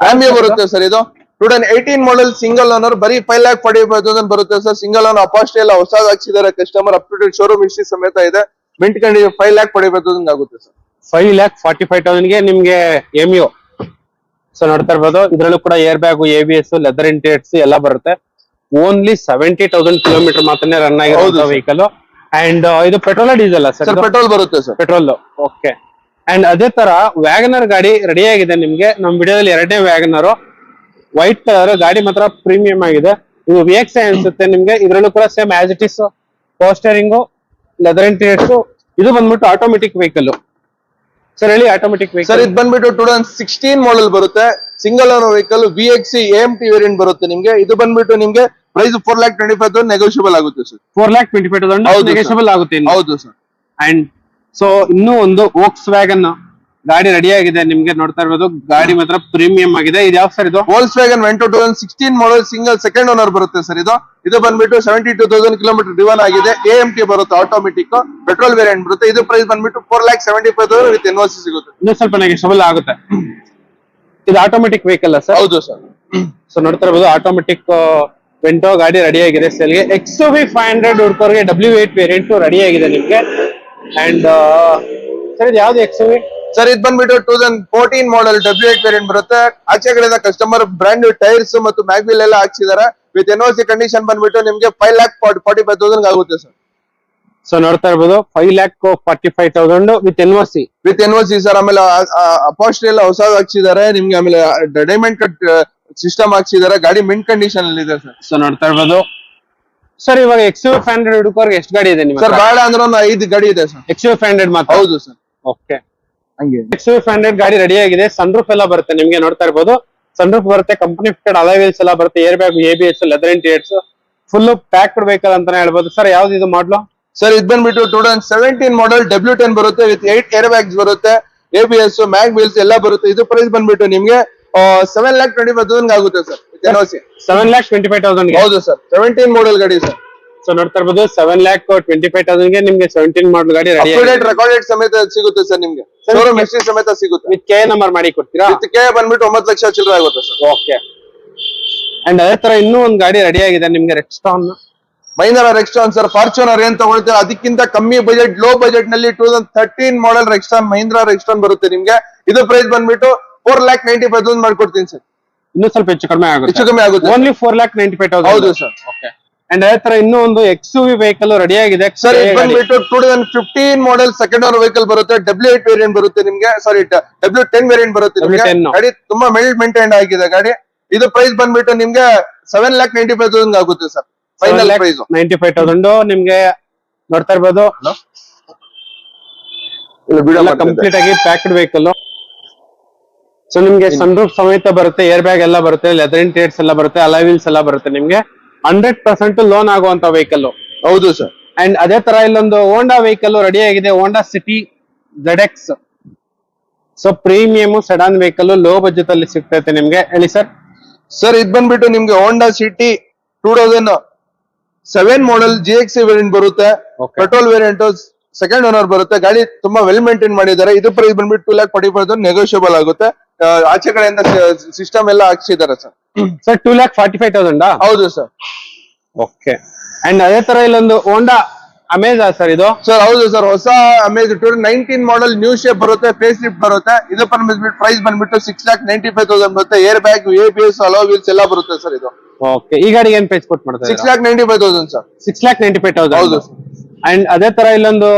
Speaker 1: ಆಂಬಿಯೋ ಬರುತ್ತೆ ಸರ್ ಇದು? Two thousand eighteen model single owner ಬರೀ five lakh forty five thousand ಬರುತ್ತೆ ಸರ್. ಸಿಂಗಲ್ ಓನರ್ ಅಪಾಸ್ಟಿ ಎಲ್ಲ ಹೊಸ ಹಾಕ್ಸಿದ್ದಾರೆ. Customer up to date showroom history ಸಮೇತ ಇದೆ. Mint condition five lakh forty five thousand ಆಗುತ್ತೆ sir.
Speaker 2: Five lakh forty five ತೌಸಂಡ್ಗೆ ನಿಮ್ಗೆ ಎಂ ಯು ಸೊ ನೋಡ್ತಾ ಇರ್ಬೋದು. ಇದರಲ್ಲೂ ಕೂಡ air bag A B S leather interiors ಎಲ್ಲ ಬರುತ್ತೆ. ಓನ್ಲಿ ಸೆವೆಂಟಿ ತೌಸಂಡ್ ಕಿಲೋಮೀಟರ್ ಮಾತ್ರ ರನ್ ಆಗಿರೋ ವೆಹಿಕಲ್ ಅಂಡ್ ಇದು ಪೆಟ್ರೋಲ್ ಡೀಸೆಲ್ ಸರ್
Speaker 1: ಪೆಟ್ರೋಲ್ ಬರುತ್ತೆ ಸರ್.
Speaker 2: ಪೆಟ್ರೋಲ್ ಓಕೆ ಅಂಡ್ ಅದೇ ತರ ವ್ಯಾಗನರ್ ಗಾಡಿ ರೆಡಿ ಆಗಿದೆ ನಿಮ್ಗೆ. ನಮ್ ವಿಡಿಯೋದಲ್ಲಿ ಎರಡನೇ ವ್ಯಾಗನರ್ ವೈಟ್ ಕಲರ್ ಗಾಡಿ ಮಾತ್ರ ಪ್ರೀಮಿಯಂ ಆಗಿದೆ. ಇದು ವಿ ಎಕ್ಸ್ ಅನ್ಸುತ್ತೆ ನಿಮ್ಗೆ. ಇದ್ರಲ್ಲೂ ಕೂಡ same as it is upholstering leather interiors ಇದು ಬಂದ್ಬಿಟ್ಟು ಆಟೋಮೆಟಿಕ್ ವೆಹಿಕಲ್ ಸರ್ ಹೇಳಿ ಆಟೋಮೆಟಿಕ್
Speaker 1: ಸರ್
Speaker 2: ವೆಹಿಕಲ್
Speaker 1: ಇದು ಬಂದ್ಬಿಟ್ಟು ಟೂ ತೌಸಂಡ್ ಸಿಕ್ಸ್ಟೀನ್ ಮಾಡಲ್ ಬರುತ್ತೆ. Single owner vehicle V X M T variant ಬರುತ್ತೆ ನಿಮ್ಗೆ. ಇದು ಬಂದ್ಬಿಟ್ಟು ನಿಮ್ಗೆ price four lakh twenty five thousand negotiable ಆಗುತ್ತೆ sir
Speaker 2: four lakh twenty five thousand negotiable. ಆಗುತ್ತೆ
Speaker 1: ಹೌದು ಸರ್
Speaker 2: ಅಂಡ್ ಸೊ ಇನ್ನೂ ಒಂದು ವೋಕ್ಸ್ ವ್ಯಾಗನ್ ಗಾಡಿ ರೆಡಿ ಆಗಿದೆ. ನಿಮ್ಗೆ ನೋಡ್ತಾ ಇರ್ಬೋದು ಗಾಡಿ ಮಾತ್ರ ಪ್ರೀಮಿಯಂ ಆಗಿದೆ. ಇದು ಯಾವ ಸರ್ ಇದು?
Speaker 1: Volkswagen Vento two thousand sixteen model single second owner ಬರುತ್ತೆ ಸರ್ ಇದು. ಇದು ಬಂದ್ಬಿಟ್ಟು seventy two thousand kilometre driven ಆಗಿದೆ. ಎ ಎಂ ಟಿ ಬರುತ್ತೆ ಆಟೋಮೆಟಿಕ್ ಪೆಟ್ರೋಲ್ ವೇರಿಯಂಟ್ ಬರುತ್ತೆ. ಇದು ಪ್ರೈಸ್ ಬಂದ್ಬಿಟ್ಟು four lakh seventy five thousand with N ಸಿಗುತ್ತೆ.
Speaker 2: ಇನ್ನೂ ಸ್ವಲ್ಪ ನೆಗೆಷಬಲ್ ಆಗುತ್ತೆ. ಇದು ಆಟೋಮೆಟಿಕ್ ವೆಹಿಕಲ್ ಸರ್
Speaker 1: ಹೌದು ಸರ್
Speaker 2: ಸೊ ನೋಡ್ತಾ ಇರ್ಬೋದು ಆಟೋಮೆಟಿಕ್ ವೆಂಟೋ ಗಾಡಿ ರೆಡಿ ಆಗಿದೆ ಸೇಲ್ಗೆ ಎಕ್ಸ್ ವಿ ಫೈವ್ ಹಂಡ್ರೆಡ್ ಹುಡ್ಕೋರ್ಗೆ ಡಬ್ಲ್ಯೂ ಏಟ್ ವೇರಿಯಂಟ್ ರೆಡಿ ಆಗಿದೆ ನಿಮ್ಗೆ. ಅಂಡ್ ಸರ್ ಇದು ಯಾವ್ದು ಎಕ್ಸ್
Speaker 1: ಸರ್ ಇದು ಬಂದ್ಬಿಟ್ಟು two thousand fourteen model W eight variant ಬರುತ್ತೆ. ಆಚೆ ಕಡೆಯಿಂದ ಕಸ್ಟಮರ್ ಬ್ರಾಂಡ್ ನ್ಯೂ ಟೈರ್ಸ್ ಮತ್ತು ಮ್ಯಾಗ್ವಿಲ್ ಎಲ್ಲ ಹಾಕ್ಸಿದ್ದಾರೆ. ವಿತ್ ಎನ್ ಸಿ ಕಂಡೀಷನ್ ಬಂದ್ಬಿಟ್ಟು ನಿಮ್ಗೆ five lakh forty five thousand ಆಗುತ್ತೆ ಸರ್
Speaker 2: ಸೊ ನೋಡ್ತಾ ಇರ್ಬೋದು five lakh forty five thousand with N C
Speaker 1: with N C sir ಆಮೇಲೆ ಅಪಾಸ್ಟ್ರಿ ಎಲ್ಲ ಹೊಸದು ಹಾಕ್ಸಿದ್ದಾರೆ. ನಿಮ್ಗೆ ಆಮೇಲೆ ಡೈಮಂಡ್ ಕಟ್ ಸಿಸ್ಟಮ್ ಹಾಕ್ಸಿದ್ದಾರೆ. ಗಾಡಿ ಮಿಂಟ್ ಕಂಡೀಷನ್ ಅಲ್ಲಿ ಇದೆ ಸರ್
Speaker 2: ಸೊ ನೋಡ್ತಾ ಇರ್ಬೋದು ಸರ್ ಇವಾಗ ಎಕ್ಸ್ ಯು ಫೈವ್ ಹಂಡ್ರೆಡ್ ಹುಡುಕೋರ್ಗೆ ಎಷ್ಟು ಗಾಡಿ ಇದೆ ನಿಮ್ಮ
Speaker 1: ಸರ್ ಬಹಳ ಅಂದ್ರೆ ಒಂದು ಐದು ಗಾಡಿ ಇದೆ sir
Speaker 2: X U five hundred ಮಾತ್ರ?
Speaker 1: ಹೌದು ಸರ್
Speaker 2: ಓಕೆ
Speaker 1: ಹಂಗೆ.
Speaker 2: ಎಕ್ಸ್ ಫೈವ್ ಹಂಡ್ರೆಡ್ ಗಾಡಿ ರೆಡಿ ಆಗಿದೆ. ಸನ್ರೂಫ್ ಎಲ್ಲ ಬರುತ್ತೆ ನಿಮ್ಗೆ ನೋಡ್ತಾ ಇರ್ಬೋದು. ಸನ್ರೂಫ್ ಬರುತ್ತೆ ಕಂಪನಿ ಫಿಟೆಡ್ ಅಲೈವಿಲ್ಸ್ ಎಲ್ಲ ಬರುತ್ತೆ air bag A B S leather interiors full packed vehicle ಅಂತಾನೆ ಹೇಳ್ಬೋದು. ಸರ್ ಯಾವ್ದು ಇದು ಮಾಡ್ಲು
Speaker 1: ಸರ್ ಇದು ಬಂದ್ಬಿಟ್ಟು two thousand seventeen model W ten ಬರುತ್ತೆ ವಿತ್ ಏಟ್ ಏರ್ ಬ್ಯಾಗ್ಸ್ ಬರುತ್ತೆ A B S mag wheels ಎಲ್ಲ ಬರುತ್ತೆ. ಇದು ಪ್ರೈಸ್ ಬಂದ್ಬಿಟ್ಟು ನಿಮ್ಗೆ seven lakh twenty five thousand ಆಗುತ್ತೆ sir
Speaker 2: seven lakh twenty five thousand
Speaker 1: ಹೌದು ಸರ್. ಸೆವೆಂಟೀನ್ ಮಾಡೆಲ್ ಗಾಡಿ ಸರ್.
Speaker 2: ಸೊ ನೋಡ್ತಾ ಇರ್ಬೋದು ಸೆವೆನ್ ಲ್ಯಾಕ್ ಟ್ವೆಂಟಿ ಫೈವ್ ತೌಸಂಡ್ಗೆ ನಿಮ್ಗೆ ಸೆವೆಂಟೀನ್ ಮಾಡಲ್ ಗಾಡಿ ರೆಡಿ
Speaker 1: ರೆಕಾರ್ಡೆಡ್ ಸಮೇತ ಸಿಗುತ್ತೆ ಸರ್ ನಿಮ್ಗೆ. ಶೋರೂಮ್ ಹಿಸ್ಟ್ರಿ ಸಮೇತ ಸಿಗುತ್ತೆ.
Speaker 2: ವಿತ್ ಕೆ ನಂಬರ್ ಮಾಡಿ ಕೊಡ್ತೀರಾ?
Speaker 1: ಇದಕ್ಕೆ ಬಂದ್ಬಿಟ್ಟು ಒಂಬತ್ತು ಲಕ್ಷ ಚಿಲ್ಲರೆ ಆಗುತ್ತೆ ಸರ್.
Speaker 2: ಓಕೆ ಅಂಡ್ ಅದೇ ತರ ಇನ್ನೂ ಒಂದು ಗಾಡಿ ರೆಡಿ ಆಗಿದೆ ನಿಮ್ಗೆ Rexton
Speaker 1: Mahindra Rexton sir. Fortuner ಏನ್ ತಗೊಳ್ತೀರ ಅದಕ್ಕಿಂತ ಕಮ್ಮಿ ಬಜೆಟ್ ಲೋ ಬಜೆಟ್ನಲ್ಲಿ two thousand thirteen model Rexton Mahindra Rexton ಬರುತ್ತೆ ನಿಮ್ಗೆ. ಇದು ಪ್ರೈಸ್ ಬಂದ್ಬಿಟ್ಟು four lakh ninety five thousand ಮಾಡ್ಕೊಡ್ತೀನಿ ಸರ್.
Speaker 2: ಇನ್ನೂ ಸ್ವಲ್ಪ ಹೆಚ್ಚು ಕಡಿಮೆ
Speaker 1: ಹೆಚ್ಚು
Speaker 2: ಆಗುತ್ತೆ
Speaker 1: ಕಮ್ಮಿ ಆಗುತ್ತೆ.
Speaker 2: Only four lakh ninety five thousand
Speaker 1: ಹೌದು ಸರ್
Speaker 2: ಅಂಡ್ ಅದೇ ತರ ಇನ್ನೂ ಒಂದು ಎಕ್ಸ್ ವಿ ವೆಹಿಕಲ್ ರೆಡಿ ಆಗಿದೆ.
Speaker 1: ಸರ್ ಇದು ಬಂದ್ಬಿಟ್ಟು two thousand fifteen model second owner vehicle ಬರುತ್ತೆ. ಡಬ್ಲ್ಯೂ ಏಟ್ ವೇರಿಯಂಟ್ ಬರುತ್ತೆ ನಿಮ್ಗೆ. ಸಾರಿ ಡಬ್ಲ್ಯೂ ಟೆನ್ ವೇರಿಯಂಟ್ ಬರುತ್ತೆ ನಿಮ್ಗೆ.
Speaker 2: W10.
Speaker 1: ಗಾಡಿ ತುಂಬಾ ಮೆಲ್ ಮೇಂಟೈನ್ ಆಗಿದೆ ಗಾಡಿ. ಇದು ಪ್ರೈಸ್ ಬಂದ್ಬಿಟ್ಟು ನಿಮ್ಗೆ seven lakh ninety five thousand ಆಗುತ್ತೆ sir final price
Speaker 2: ninety five thousand ನಿಮ್ಗೆ ನೋಡ್ತಾ ಇರ್ಬೋದು. ಕಂಪ್ಲೀಟ್ ಆಗಿ ಪ್ಯಾಕ್ಡ್ ವೆಹಿಕಲ್ ಸೊ ನಿಮ್ಗೆ ಸನ್ ರೂಫ್ ಸಮೇತ ಬರುತ್ತೆ ಏರ್ ಬ್ಯಾಗ್ ಎಲ್ಲ ಬರುತ್ತೆ ಲೆದರ್ ಟೇಟ್ಸ್ ಎಲ್ಲ ಬರುತ್ತೆ ಅಲೈವಿಲ್ಸ್ ಎಲ್ಲ ಬರುತ್ತೆ. ನಿಮ್ಗೆ ಹಂಡ್ರೆಡ್ ಪರ್ಸೆಂಟ್ ಲೋನ್ ಆಗುವಂತ ವೆಹಿಕಲ್
Speaker 1: ಹೌದು ಸರ್
Speaker 2: ಅಂಡ್ ಅದೇ ತರ ಇಲ್ಲೊಂದು ಹೋಂಡಾ ವೆಹಿಕಲ್ ರೆಡಿ ಆಗಿದೆ Honda City Z X so premium sedan vehicle low budget ಅಲ್ಲಿ ಸಿಗ್ತೈತೆ ನಿಮ್ಗೆ. ಹೇಳಿ ಸರ್
Speaker 1: ಸರ್ ಇದು ಬಂದ್ಬಿಟ್ಟು ನಿಮ್ಗೆ Honda City two thousand seven model G X variant ಬರುತ್ತೆ. ಪೆಟ್ರೋಲ್ ವೇರಿಯಂಟ್ ಸೆಕೆಂಡ್ ಓನರ್ ಬರುತ್ತೆ. ಗಾಡಿ ತುಂಬಾ ವೆಲ್ ಮೇಂಟೈನ್ ಮಾಡಿದ್ದಾರೆ. ಇದು ಪ್ರೈಸ್ ಬಂದ್ಬಿಟ್ಟು two lakh forty five negotiable ಆಗುತ್ತೆ. ಆಚೆ ಕಡೆಯಿಂದ ಸಿಸ್ಟಮ್ ಎಲ್ಲ ಹಾಕ್ಸಿದ್ದಾರೆ sir
Speaker 2: sir two lakh forty five thousand
Speaker 1: ಹೌದು ಸರ್
Speaker 2: ಓಕೆ ಅಂಡ್ ಅದೇ ತರ ಇಲ್ಲೊಂದು ಹೋಂಡಾ ಅಮೇಜಾ ಸರ್ ಇದು?
Speaker 1: ಸರ್ ಹೌದು ಸರ್ ಹೊಸ Amaze two nineteen model new shape ಬರುತ್ತೆ ಫೇಸ್ ಲಿಫ್ಟ್ ಬರುತ್ತೆ. ಇದು ಬಂದ್ಬಿಟ್ಟು ಪ್ರೈಸ್ ಬಂದ್ಬಿಟ್ಟು six lakh ninety five thousand ಬರುತ್ತೆ. Air bag A B S alloy wheels ಎಲ್ಲ ಬರುತ್ತೆ ಸರ್ ಇದು.
Speaker 2: ಓಕೆ ಈ ಗಾಡಿಗೆ ಏನ್ ಪ್ರೈಸ್ ಕೊಟ್ ಮಾಡ್ತಾರೆ
Speaker 1: six lakh ninety five thousand sir
Speaker 2: six lakh ninety five thousand
Speaker 1: ಹೌದು.
Speaker 2: ಅಂಡ್ ಅದೇ ತರ ಇಲ್ಲೊಂದು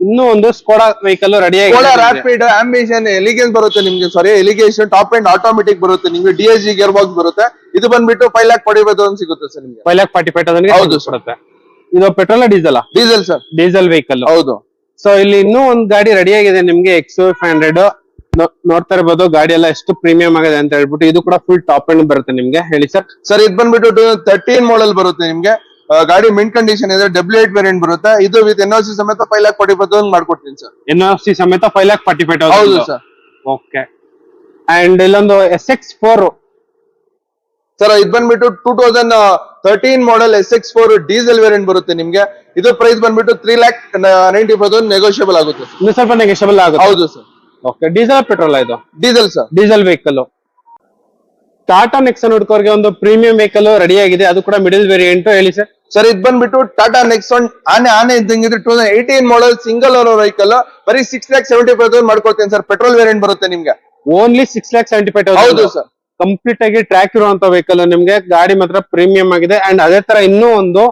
Speaker 2: ಇನ್ನೂ ಒಂದು ಸ್ಕೋಡಾ ವೆಹಿಕಲ್ ರೆಡಿ ಆಗಿದೆ.
Speaker 1: ರ್ಯಾಪಿಡ್ ಆಂಬಿಷನ್ ಎಲಿಗೇನ್ ಬರುತ್ತೆ ನಿಮ್ಗೆ sorry Elegance top and automatic ಬರುತ್ತೆ ನಿಮ್ಗೆ D S G gear box ಬರುತ್ತೆ. ಇದು ಬಂದ್ಬಿಟ್ಟು five lakh forty five thousand ಸಿಗುತ್ತೆ ಸರ್ ನಿಮ್ಗೆ.
Speaker 2: Five lakh forty five thousand
Speaker 1: ಹೌದು,
Speaker 2: ಬರುತ್ತೆ ಇದು petrol diesel
Speaker 1: diesel sir
Speaker 2: diesel vehicle
Speaker 1: ಹೌದು.
Speaker 2: ಸೊ ಇಲ್ಲಿ ಇನ್ನೂ ಒಂದು ಗಾಡಿ ರೆಡಿ ಆಗಿದೆ ನಿಮ್ಗೆ ಎಕ್ಸ್ ಫೈವ್ ಹಂಡ್ರೆಡ್ ನೋಡ್ತಾ ಇರ್ಬೋದು ಗಾಡಿ ಎಲ್ಲ ಎಷ್ಟು ಪ್ರೀಮಿಯಂ ಆಗಿದೆ ಅಂತ ಹೇಳ್ಬಿಟ್ಟು ಇದು ಕೂಡ ಫುಲ್ ಟಾಪ್ ಎಂಡ್ ಬರುತ್ತೆ ನಿಮ್ಗೆ. ಹೇಳಿ ಸರ್
Speaker 1: ಸರ್ ಇದು ಬಂದ್ಬಿಟ್ಟು ಟೂ ತರ್ಟೀನ್ ಮಾಡೆಲ್ ಬರುತ್ತೆ ನಿಮ್ಗೆ. ಗಾಡಿ ಮಿಂಟ್ ಕಂಡೀಷನ್ ಇದೆ ಡಬ್ಲ್ಯೂ ಏಟ್ ವೇರಿಯಂಟ್ ಬರುತ್ತೆ. ಇದು ವಿತ್ ಎನ್ ಸಿ ಸಮೇತ five lakh forty five thousand ಮಾಡ್ಕೊಡ್ತೀನಿ ಸರ್
Speaker 2: ಎನ್ ಆರ್ ಸಿ ಸಮೇತ ಫೈವ್ ಲ್ಯಾಕ್ ಫಾರ್ಟಿ ಫೈವ್
Speaker 1: ಹೌದು ಸರ್
Speaker 2: ಓಕೆ ಅಂಡ್ ಇಲ್ಲೊಂದು ಎಸ್ ಎಕ್ಸ್ ಫೋರ್
Speaker 1: ಸರ್ ಇದು ಬಂದ್ಬಿಟ್ಟು two thousand thirteen model S X four diesel variant ಬರುತ್ತೆ ನಿಮ್ಗೆ. ಇದು ಪ್ರೈಸ್ ಬಂದ್ಬಿಟ್ಟು three lakh ninety five thousand negotiable ಆಗುತ್ತೆ
Speaker 2: ಸ್ವಲ್ಪ ನೆಗೋಷಿಯಬಲ್ ಆಗುತ್ತೆ.
Speaker 1: ಹೌದು ಸರ್
Speaker 2: ಓಕೆ ಡೀಸೆಲ್ ಪೆಟ್ರೋಲ್ ಇದು?
Speaker 1: Diesel sir
Speaker 2: diesel vehicle Tata Nexon ಹುಡ್ಕೋರ್ಗೆ ಒಂದು ಪ್ರೀಮಿಯಂ ವೆಹಿಕಲ್ ರೆಡಿ ಆಗಿದೆ ಅದು ಕೂಡ ಮಿಡಿಲ್ ವೇರಿಯಂಟ್ ಹೇಳಿ ಸರ್.
Speaker 1: ಸರ್ ಇದು ಬಂದ್ಬಿಟ್ಟು ಟಾಟಾ ನೆಕ್ಸನ್ ಆನೆ ಆನೆ ಇದ್ದಂಗಿದ್ರೆ two thousand eighteen model single owner vehicle ಬರೀ six lakh seventy five thousand ಮಾಡ್ಕೊಳ್ತೇನೆ sir. Petrol variant ಬರುತ್ತೆ ನಿಮ್ಗೆ.
Speaker 2: Only six lakh seventy five
Speaker 1: ಹೌದು ಸರ್.
Speaker 2: ಕಂಪ್ಲೀಟ್ ಆಗಿ ಟ್ರ್ಯಾಕ್ ಇರುವಂತ ವೆಹಿಕಲ್ ನಿಮ್ಗೆ. ಗಾಡಿ ಮಾತ್ರ ಪ್ರೀಮಿಯಂ ಆಗಿದೆ. ಅಂಡ್ ಅದೇ ತರ ಇನ್ನೂ ಒಂದು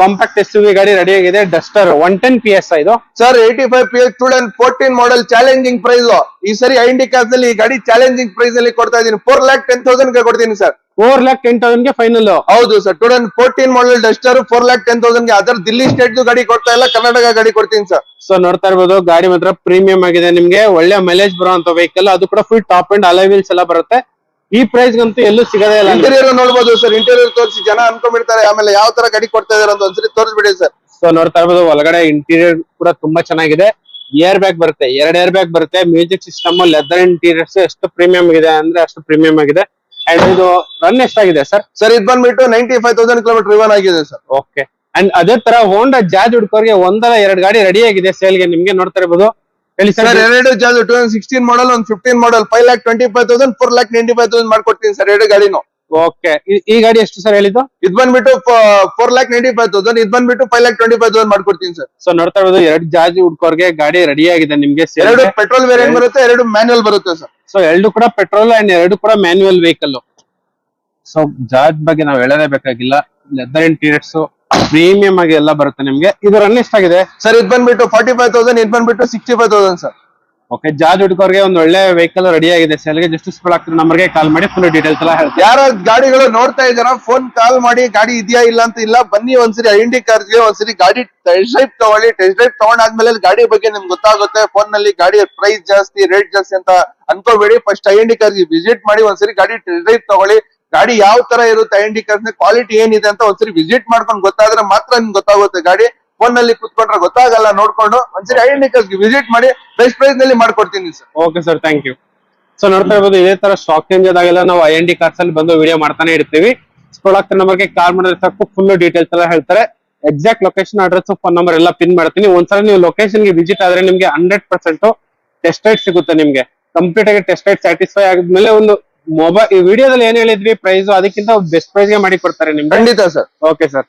Speaker 2: ಕಾಂಪ್ಯಾಕ್ಟ್ ಎಸ್ ವಿ ಗಾಡಿ ರೆಡಿ ಆಗಿದೆ. Duster one ten P S ಇದು.
Speaker 1: Sir eighty five P S two and fourteen model challenging price ಈ ಸರಿ ಐಂಡಿ ಕ್ಯಾಸ್ನಲ್ಲಿ ಈ ಗಾಡಿ ಚಾಲೆಂಜಿಂಗ್ ಪ್ರೈಸ್ ಅಲ್ಲಿ ಕೊಡ್ತಾ ಇದೀನಿ ಫೋರ್ ಲ್ಯಾಕ್ ಟೆನ್ ತೌಸಂಡ್ಗೆ ಕೊಡ್ತೀನಿ ಸರ್
Speaker 2: ಫೋರ್ ಲ್ಯಾಕ್ ಟೆನ್ ತೌಸಂಡ್ಗೆ ಫೈನಲ್
Speaker 1: ಹೌದು sir two thousand fourteen model Duster four lakh ten ತೌಸಂಡ್ಗೆ other Delhi state ಗಾಡಿ ಕೊಡ್ತಾ ಇಲ್ಲ ಕರ್ನಾಟಕ ಗಾಡಿ ಕೊಡ್ತೀನಿ ಸರ್
Speaker 2: ಸೊ ನೋಡ್ತಾ ಇರ್ಬೋದು ಗಾಡಿ ಮಾತ್ರ ಪ್ರೀಮಿಯಂ ಆಗಿದೆ ನಿಮ್ಗೆ. ಒಳ್ಳೆ ಮೈಲೇಜ್ ಬರುವಂತ ವೆಹಿಕಲ್ ಅದು ಕೂಡ ಫುಲ್ ಟಾಪ್ ಅಂಡ್ ಅಲೈವಿಲ್ಸ್ ಎಲ್ಲ ಬರುತ್ತೆ. ಈ ಪ್ರೈಸ್ ಗಂತೂ ಎಲ್ಲೂ ಸಿಗದೇ ಇಲ್ಲ.
Speaker 1: ಇಂಟೀರಿಯರ್ ನೋಡ್ಬೋದು ಸರ್ ಇಂಟೀರಿಯರ್ ತೋರಿಸಿ ಜನ ಅನ್ಕೊಂಡ್ಬಿಡ್ತಾರೆ. ಆಮೇಲೆ ಯಾವ ತರ ಗಾಡಿ ಕೊಡ್ತಾ ಇದಾರೆ ಅಂತ ಒಂದ್ಸರಿ ತೋರಿಸ್ಬಿಡಿ ಸರ್
Speaker 2: ಸೊ ನೋಡ್ತಾ ಇರ್ಬೋದು ಒಳಗಡೆ ಇಂಟೀರಿಯರ್ ಕೂಡ ತುಂಬಾ ಚೆನ್ನಾಗಿದೆ. ಏರ್ ಬ್ಯಾಗ್ ಬರುತ್ತೆ. ಎರಡ್ ಏರ್ ಬ್ಯಾಗ್ ಬರುತ್ತೆ. ಮ್ಯೂಸಿಕ್ ಸಿಸ್ಟಮ್ ಲೆದರ್ ಇಂಟೀರಿಯರ್ಸ್ ಎಷ್ಟು ಪ್ರೀಮಿಯಂ ಇದೆ ಅಂದ್ರೆ ಅಷ್ಟು ಪ್ರೀಮಿಯಂ ಆಗಿದೆ. ಅಂಡ್ ಇದು ರನ್ ಎಷ್ಟಾಗಿದೆ ಸರ್
Speaker 1: ಸರ್ ಇದು ಬಂದ್ಬಿಟ್ಟು ninety five thousand kilometre driven ಆಗಿದೆ ಸರ್
Speaker 2: ಓಕೆ ಅಂಡ್ ಅದೇ ತರ ಹೋಂಡಾ ಜಾಜ್ ಹುಡ್ಕೋರ್ಗೆ ಒಂದರ ಎರಡು ಗಾಡಿ ರೆಡಿ ಆಗಿದೆ ಸೇಲ್ಗೆ ನಿಮ್ಗೆ ನೋಡ್ತಾ ಇರ್ಬೋದು. ಹೇಳಿ
Speaker 1: ಸರ್ ಎರಡು Jazz two thousand sixteen model ಒಂದು fifteen model five lakh twenty five thousand four lakh ninety five thousand ಮಾಡ್ಕೊಡ್ತೀನಿ ಸರ್ ಎರಡು ಗಾಡಿನು.
Speaker 2: ಓಕೆ ಈ ಗಾಡಿ ಎಷ್ಟು ಸರ್ ಹೇಳಿದ್ದು?
Speaker 1: ಇದು ಬಂದ್ಬಿಟ್ಟು four lakh ninety five thousand ಇದು ಬಂದ್ಬಿಟ್ಟು five lakh twenty five thousand ಮಾಡ್ಕೊಡ್ತೀನಿ ಸರ್
Speaker 2: ಸೊ ನೋಡ್ತಾ ಇರೋದು ಎರಡು ಜಾಜ್ ಹುಡ್ಕೋರ್ಗೆ ಗಾಡಿ ರೆಡಿ ಆಗಿದೆ ನಿಮ್ಗೆ
Speaker 1: ಎರಡು ಪೆಟ್ರೋಲ್ ವೇರಿಯಂಟ್ ಬರುತ್ತೆ ಎರಡು ಮ್ಯಾನ್ಯಲ್ ಬರುತ್ತೆ ಸರ್
Speaker 2: ಸೊ ಎರಡು ಕೂಡ ಪೆಟ್ರೋಲ್ ಅಂಡ್ ಎರಡು ಕೂಡ ಮ್ಯಾನ್ಯುವಲ್ ವೆಹಿಕಲ್ ಸೊ ಜಾಜ್ ಬಗ್ಗೆ ನಾವು ಹೇಳಲೇಬೇಕಾಗಿಲ್ಲ ಲೆದರ್ ಇಂಟೀರಿಯರ್ಸ್ ಪ್ರೀಮಿಯಂ ಆಗಿ ಎಲ್ಲ ಬರುತ್ತೆ ನಿಮ್ಗೆ. ಇದು ರನ್ ಎಷ್ಟಾಗಿದೆ
Speaker 1: ಸರ್ ಇದು ಬಂದ್ಬಿಟ್ಟು ಫಾರ್ಟಿ ಫೈವ್ ತೌಸಂಡ್ ಇದ್ ಬಂದ್ಬಿಟ್ಟು sixty five thousand sir
Speaker 2: okay Jazz ಹುಡ್ಕೋರ್ಗೆ ಒಂದ್ ಒಳ್ಳೆ ವೆಹಿಕಲ್ ರೆಡಿ ಆಗಿದೆ. ಸರ್ ಜಸ್ಟ್ ಸ್ಕೂಲ್ ಆಗ್ತದೆ. ನಂಬರ್ಗೆ ಕಾಲ್ ಮಾಡಿ ಫುಲ್ ಡೀಟೇಲ್ಸ್ ಎಲ್ಲ ಹೇಳ್ತೀವಿ
Speaker 1: ಯಾರ ಗಾಡಿಗಳು ನೋಡ್ತಾ ಇದಾರ ಫೋನ್ ಕಾಲ್ ಮಾಡಿ ಗಾಡಿ ಇದೆಯಾ ಇಲ್ಲ ಅಂತ ಇಲ್ಲ ಬನ್ನಿ ಒಂದ್ಸರಿ ಐಂಡಿ ಕಾರ್ಗೆ ಒಂದ್ಸರಿ ಗಾಡಿ ಟೆಸ್ಟ್ ಡ್ರೈವ್ ತಗೊಳ್ಳಿ. ಟೆಸ್ಟ್ ಡ್ರೈವ್ ತಗೊಂಡಾದ್ಮೇಲೆ ಗಾಡಿ ಬಗ್ಗೆ ನಿಮ್ಗೆ ಗೊತ್ತಾಗುತ್ತೆ. ಫೋನ್ನಲ್ಲಿ ಗಾಡಿ ಪ್ರೈಸ್ ಜಾಸ್ತಿ ರೇಟ್ ಜಾಸ್ತಿ ಅಂತ ಅನ್ಕೋಬೇಡಿ. ಫಸ್ಟ್ ಐಂಡಿ ಕಾರ್ಗೆ ವಿಸಿಟ್ ಮಾಡಿ ಒಂದ್ಸರಿ ಗಾಡಿ ಟೆಸ್ಟ್ ಡ್ರೈವ್ ತಗೊಳ್ಳಿ. ಗಾಡಿ ಯಾವ ತರ ಇರುತ್ತೆ ಐಂಡಿ ಕಾರ್ಸ್ ಕ್ವಾಲಿಟಿ ಏನಿದೆ ಅಂತ ಒಂದ್ಸರಿ ವಿಸಿಟ್ ಮಾಡ್ಕೊಂಡು ಗೊತ್ತಾದ್ರೆ ಮಾತ್ರ ನಿಮ್ಗೆ ಗೊತ್ತಾಗುತ್ತೆ. ಗಾಡಿ ಫೋನ್ನಲ್ಲಿ ಕುತ್ಕೊಂಡ್ರೆ ಗೊತ್ತಾಗಲ್ಲ ನೋಡ್ಕೊಂಡು ಒಂದ್ಸರಿ ಕಾರ್ಸ್ಗೆ ವಿಸಿಟ್ ಮಾಡಿ ಬೆಸ್ಟ್ ಪ್ರೈಸ್ನಲ್ಲಿ ಮಾಡ್ಕೊಡ್ತೀನಿ sir.
Speaker 2: Okay sir thank you so ನೋಡ್ತಾ ಇರ್ಬೋದು ಇದೇ ತರ ಸ್ಟಾಕ್ ಚೇಂಜ್ ಆದಾಗೆಲ್ಲ ನಾವು ಐ ಎನ್ ಡಿ ಕಾರ್ಸ್ ಅಲ್ಲಿ ಬಂದು ವಿಡಿಯೋ ಮಾಡ್ತಾನೆ ಇರ್ತೀವಿ. ನಂಬರ್ ನಂಬರ್ಗೆ ಕಾಲ್ ಮಾಡಿದ್ರೆ ಸಾಕು ಫುಲ್ ಡೀಟೇಲ್ಸ್ ಎಲ್ಲ ಹೇಳ್ತಾರೆ. Exact location address phone number ಎಲ್ಲ ಪಿನ್ ಮಾಡ್ತೀನಿ. ಒಂದ್ಸಲ ನೀವು ಲೊಕೇಶನ್ಗೆ ವಿಸಿಟ್ ಆದ್ರೆ ನಿಮ್ಗೆ ಹಂಡ್ರೆಡ್ ಪರ್ಸೆಂಟ್ ಟೆಸ್ಟ್ ರೈಟ್ ಸಿಗುತ್ತೆ ನಿಮ್ಗೆ. ಕಂಪ್ಲೀಟ್ ಆಗಿ ಟೆಸ್ಟ್ ರೈಟ್ ಸ್ಯಾಟಿಸ್ಫೈ ಆದ್ಮೇಲೆ ಒಂದು ಮೊಬೈಲ್ ಈ ವಿಡಿಯೋದಲ್ಲಿ ಏನ್ ಹೇಳಿದ್ರಿ? ಪ್ರೈಸ್ ಅದಕ್ಕಿಂತ ಬೆಸ್ಟ್ ಪ್ರೈಸ್ಗೆ ಮಾಡಿ ಕೊಡ್ತಾರೆ ನಿಮ್ಗೆ?
Speaker 1: ಖಂಡಿತ ಸರ್.
Speaker 2: Okay sir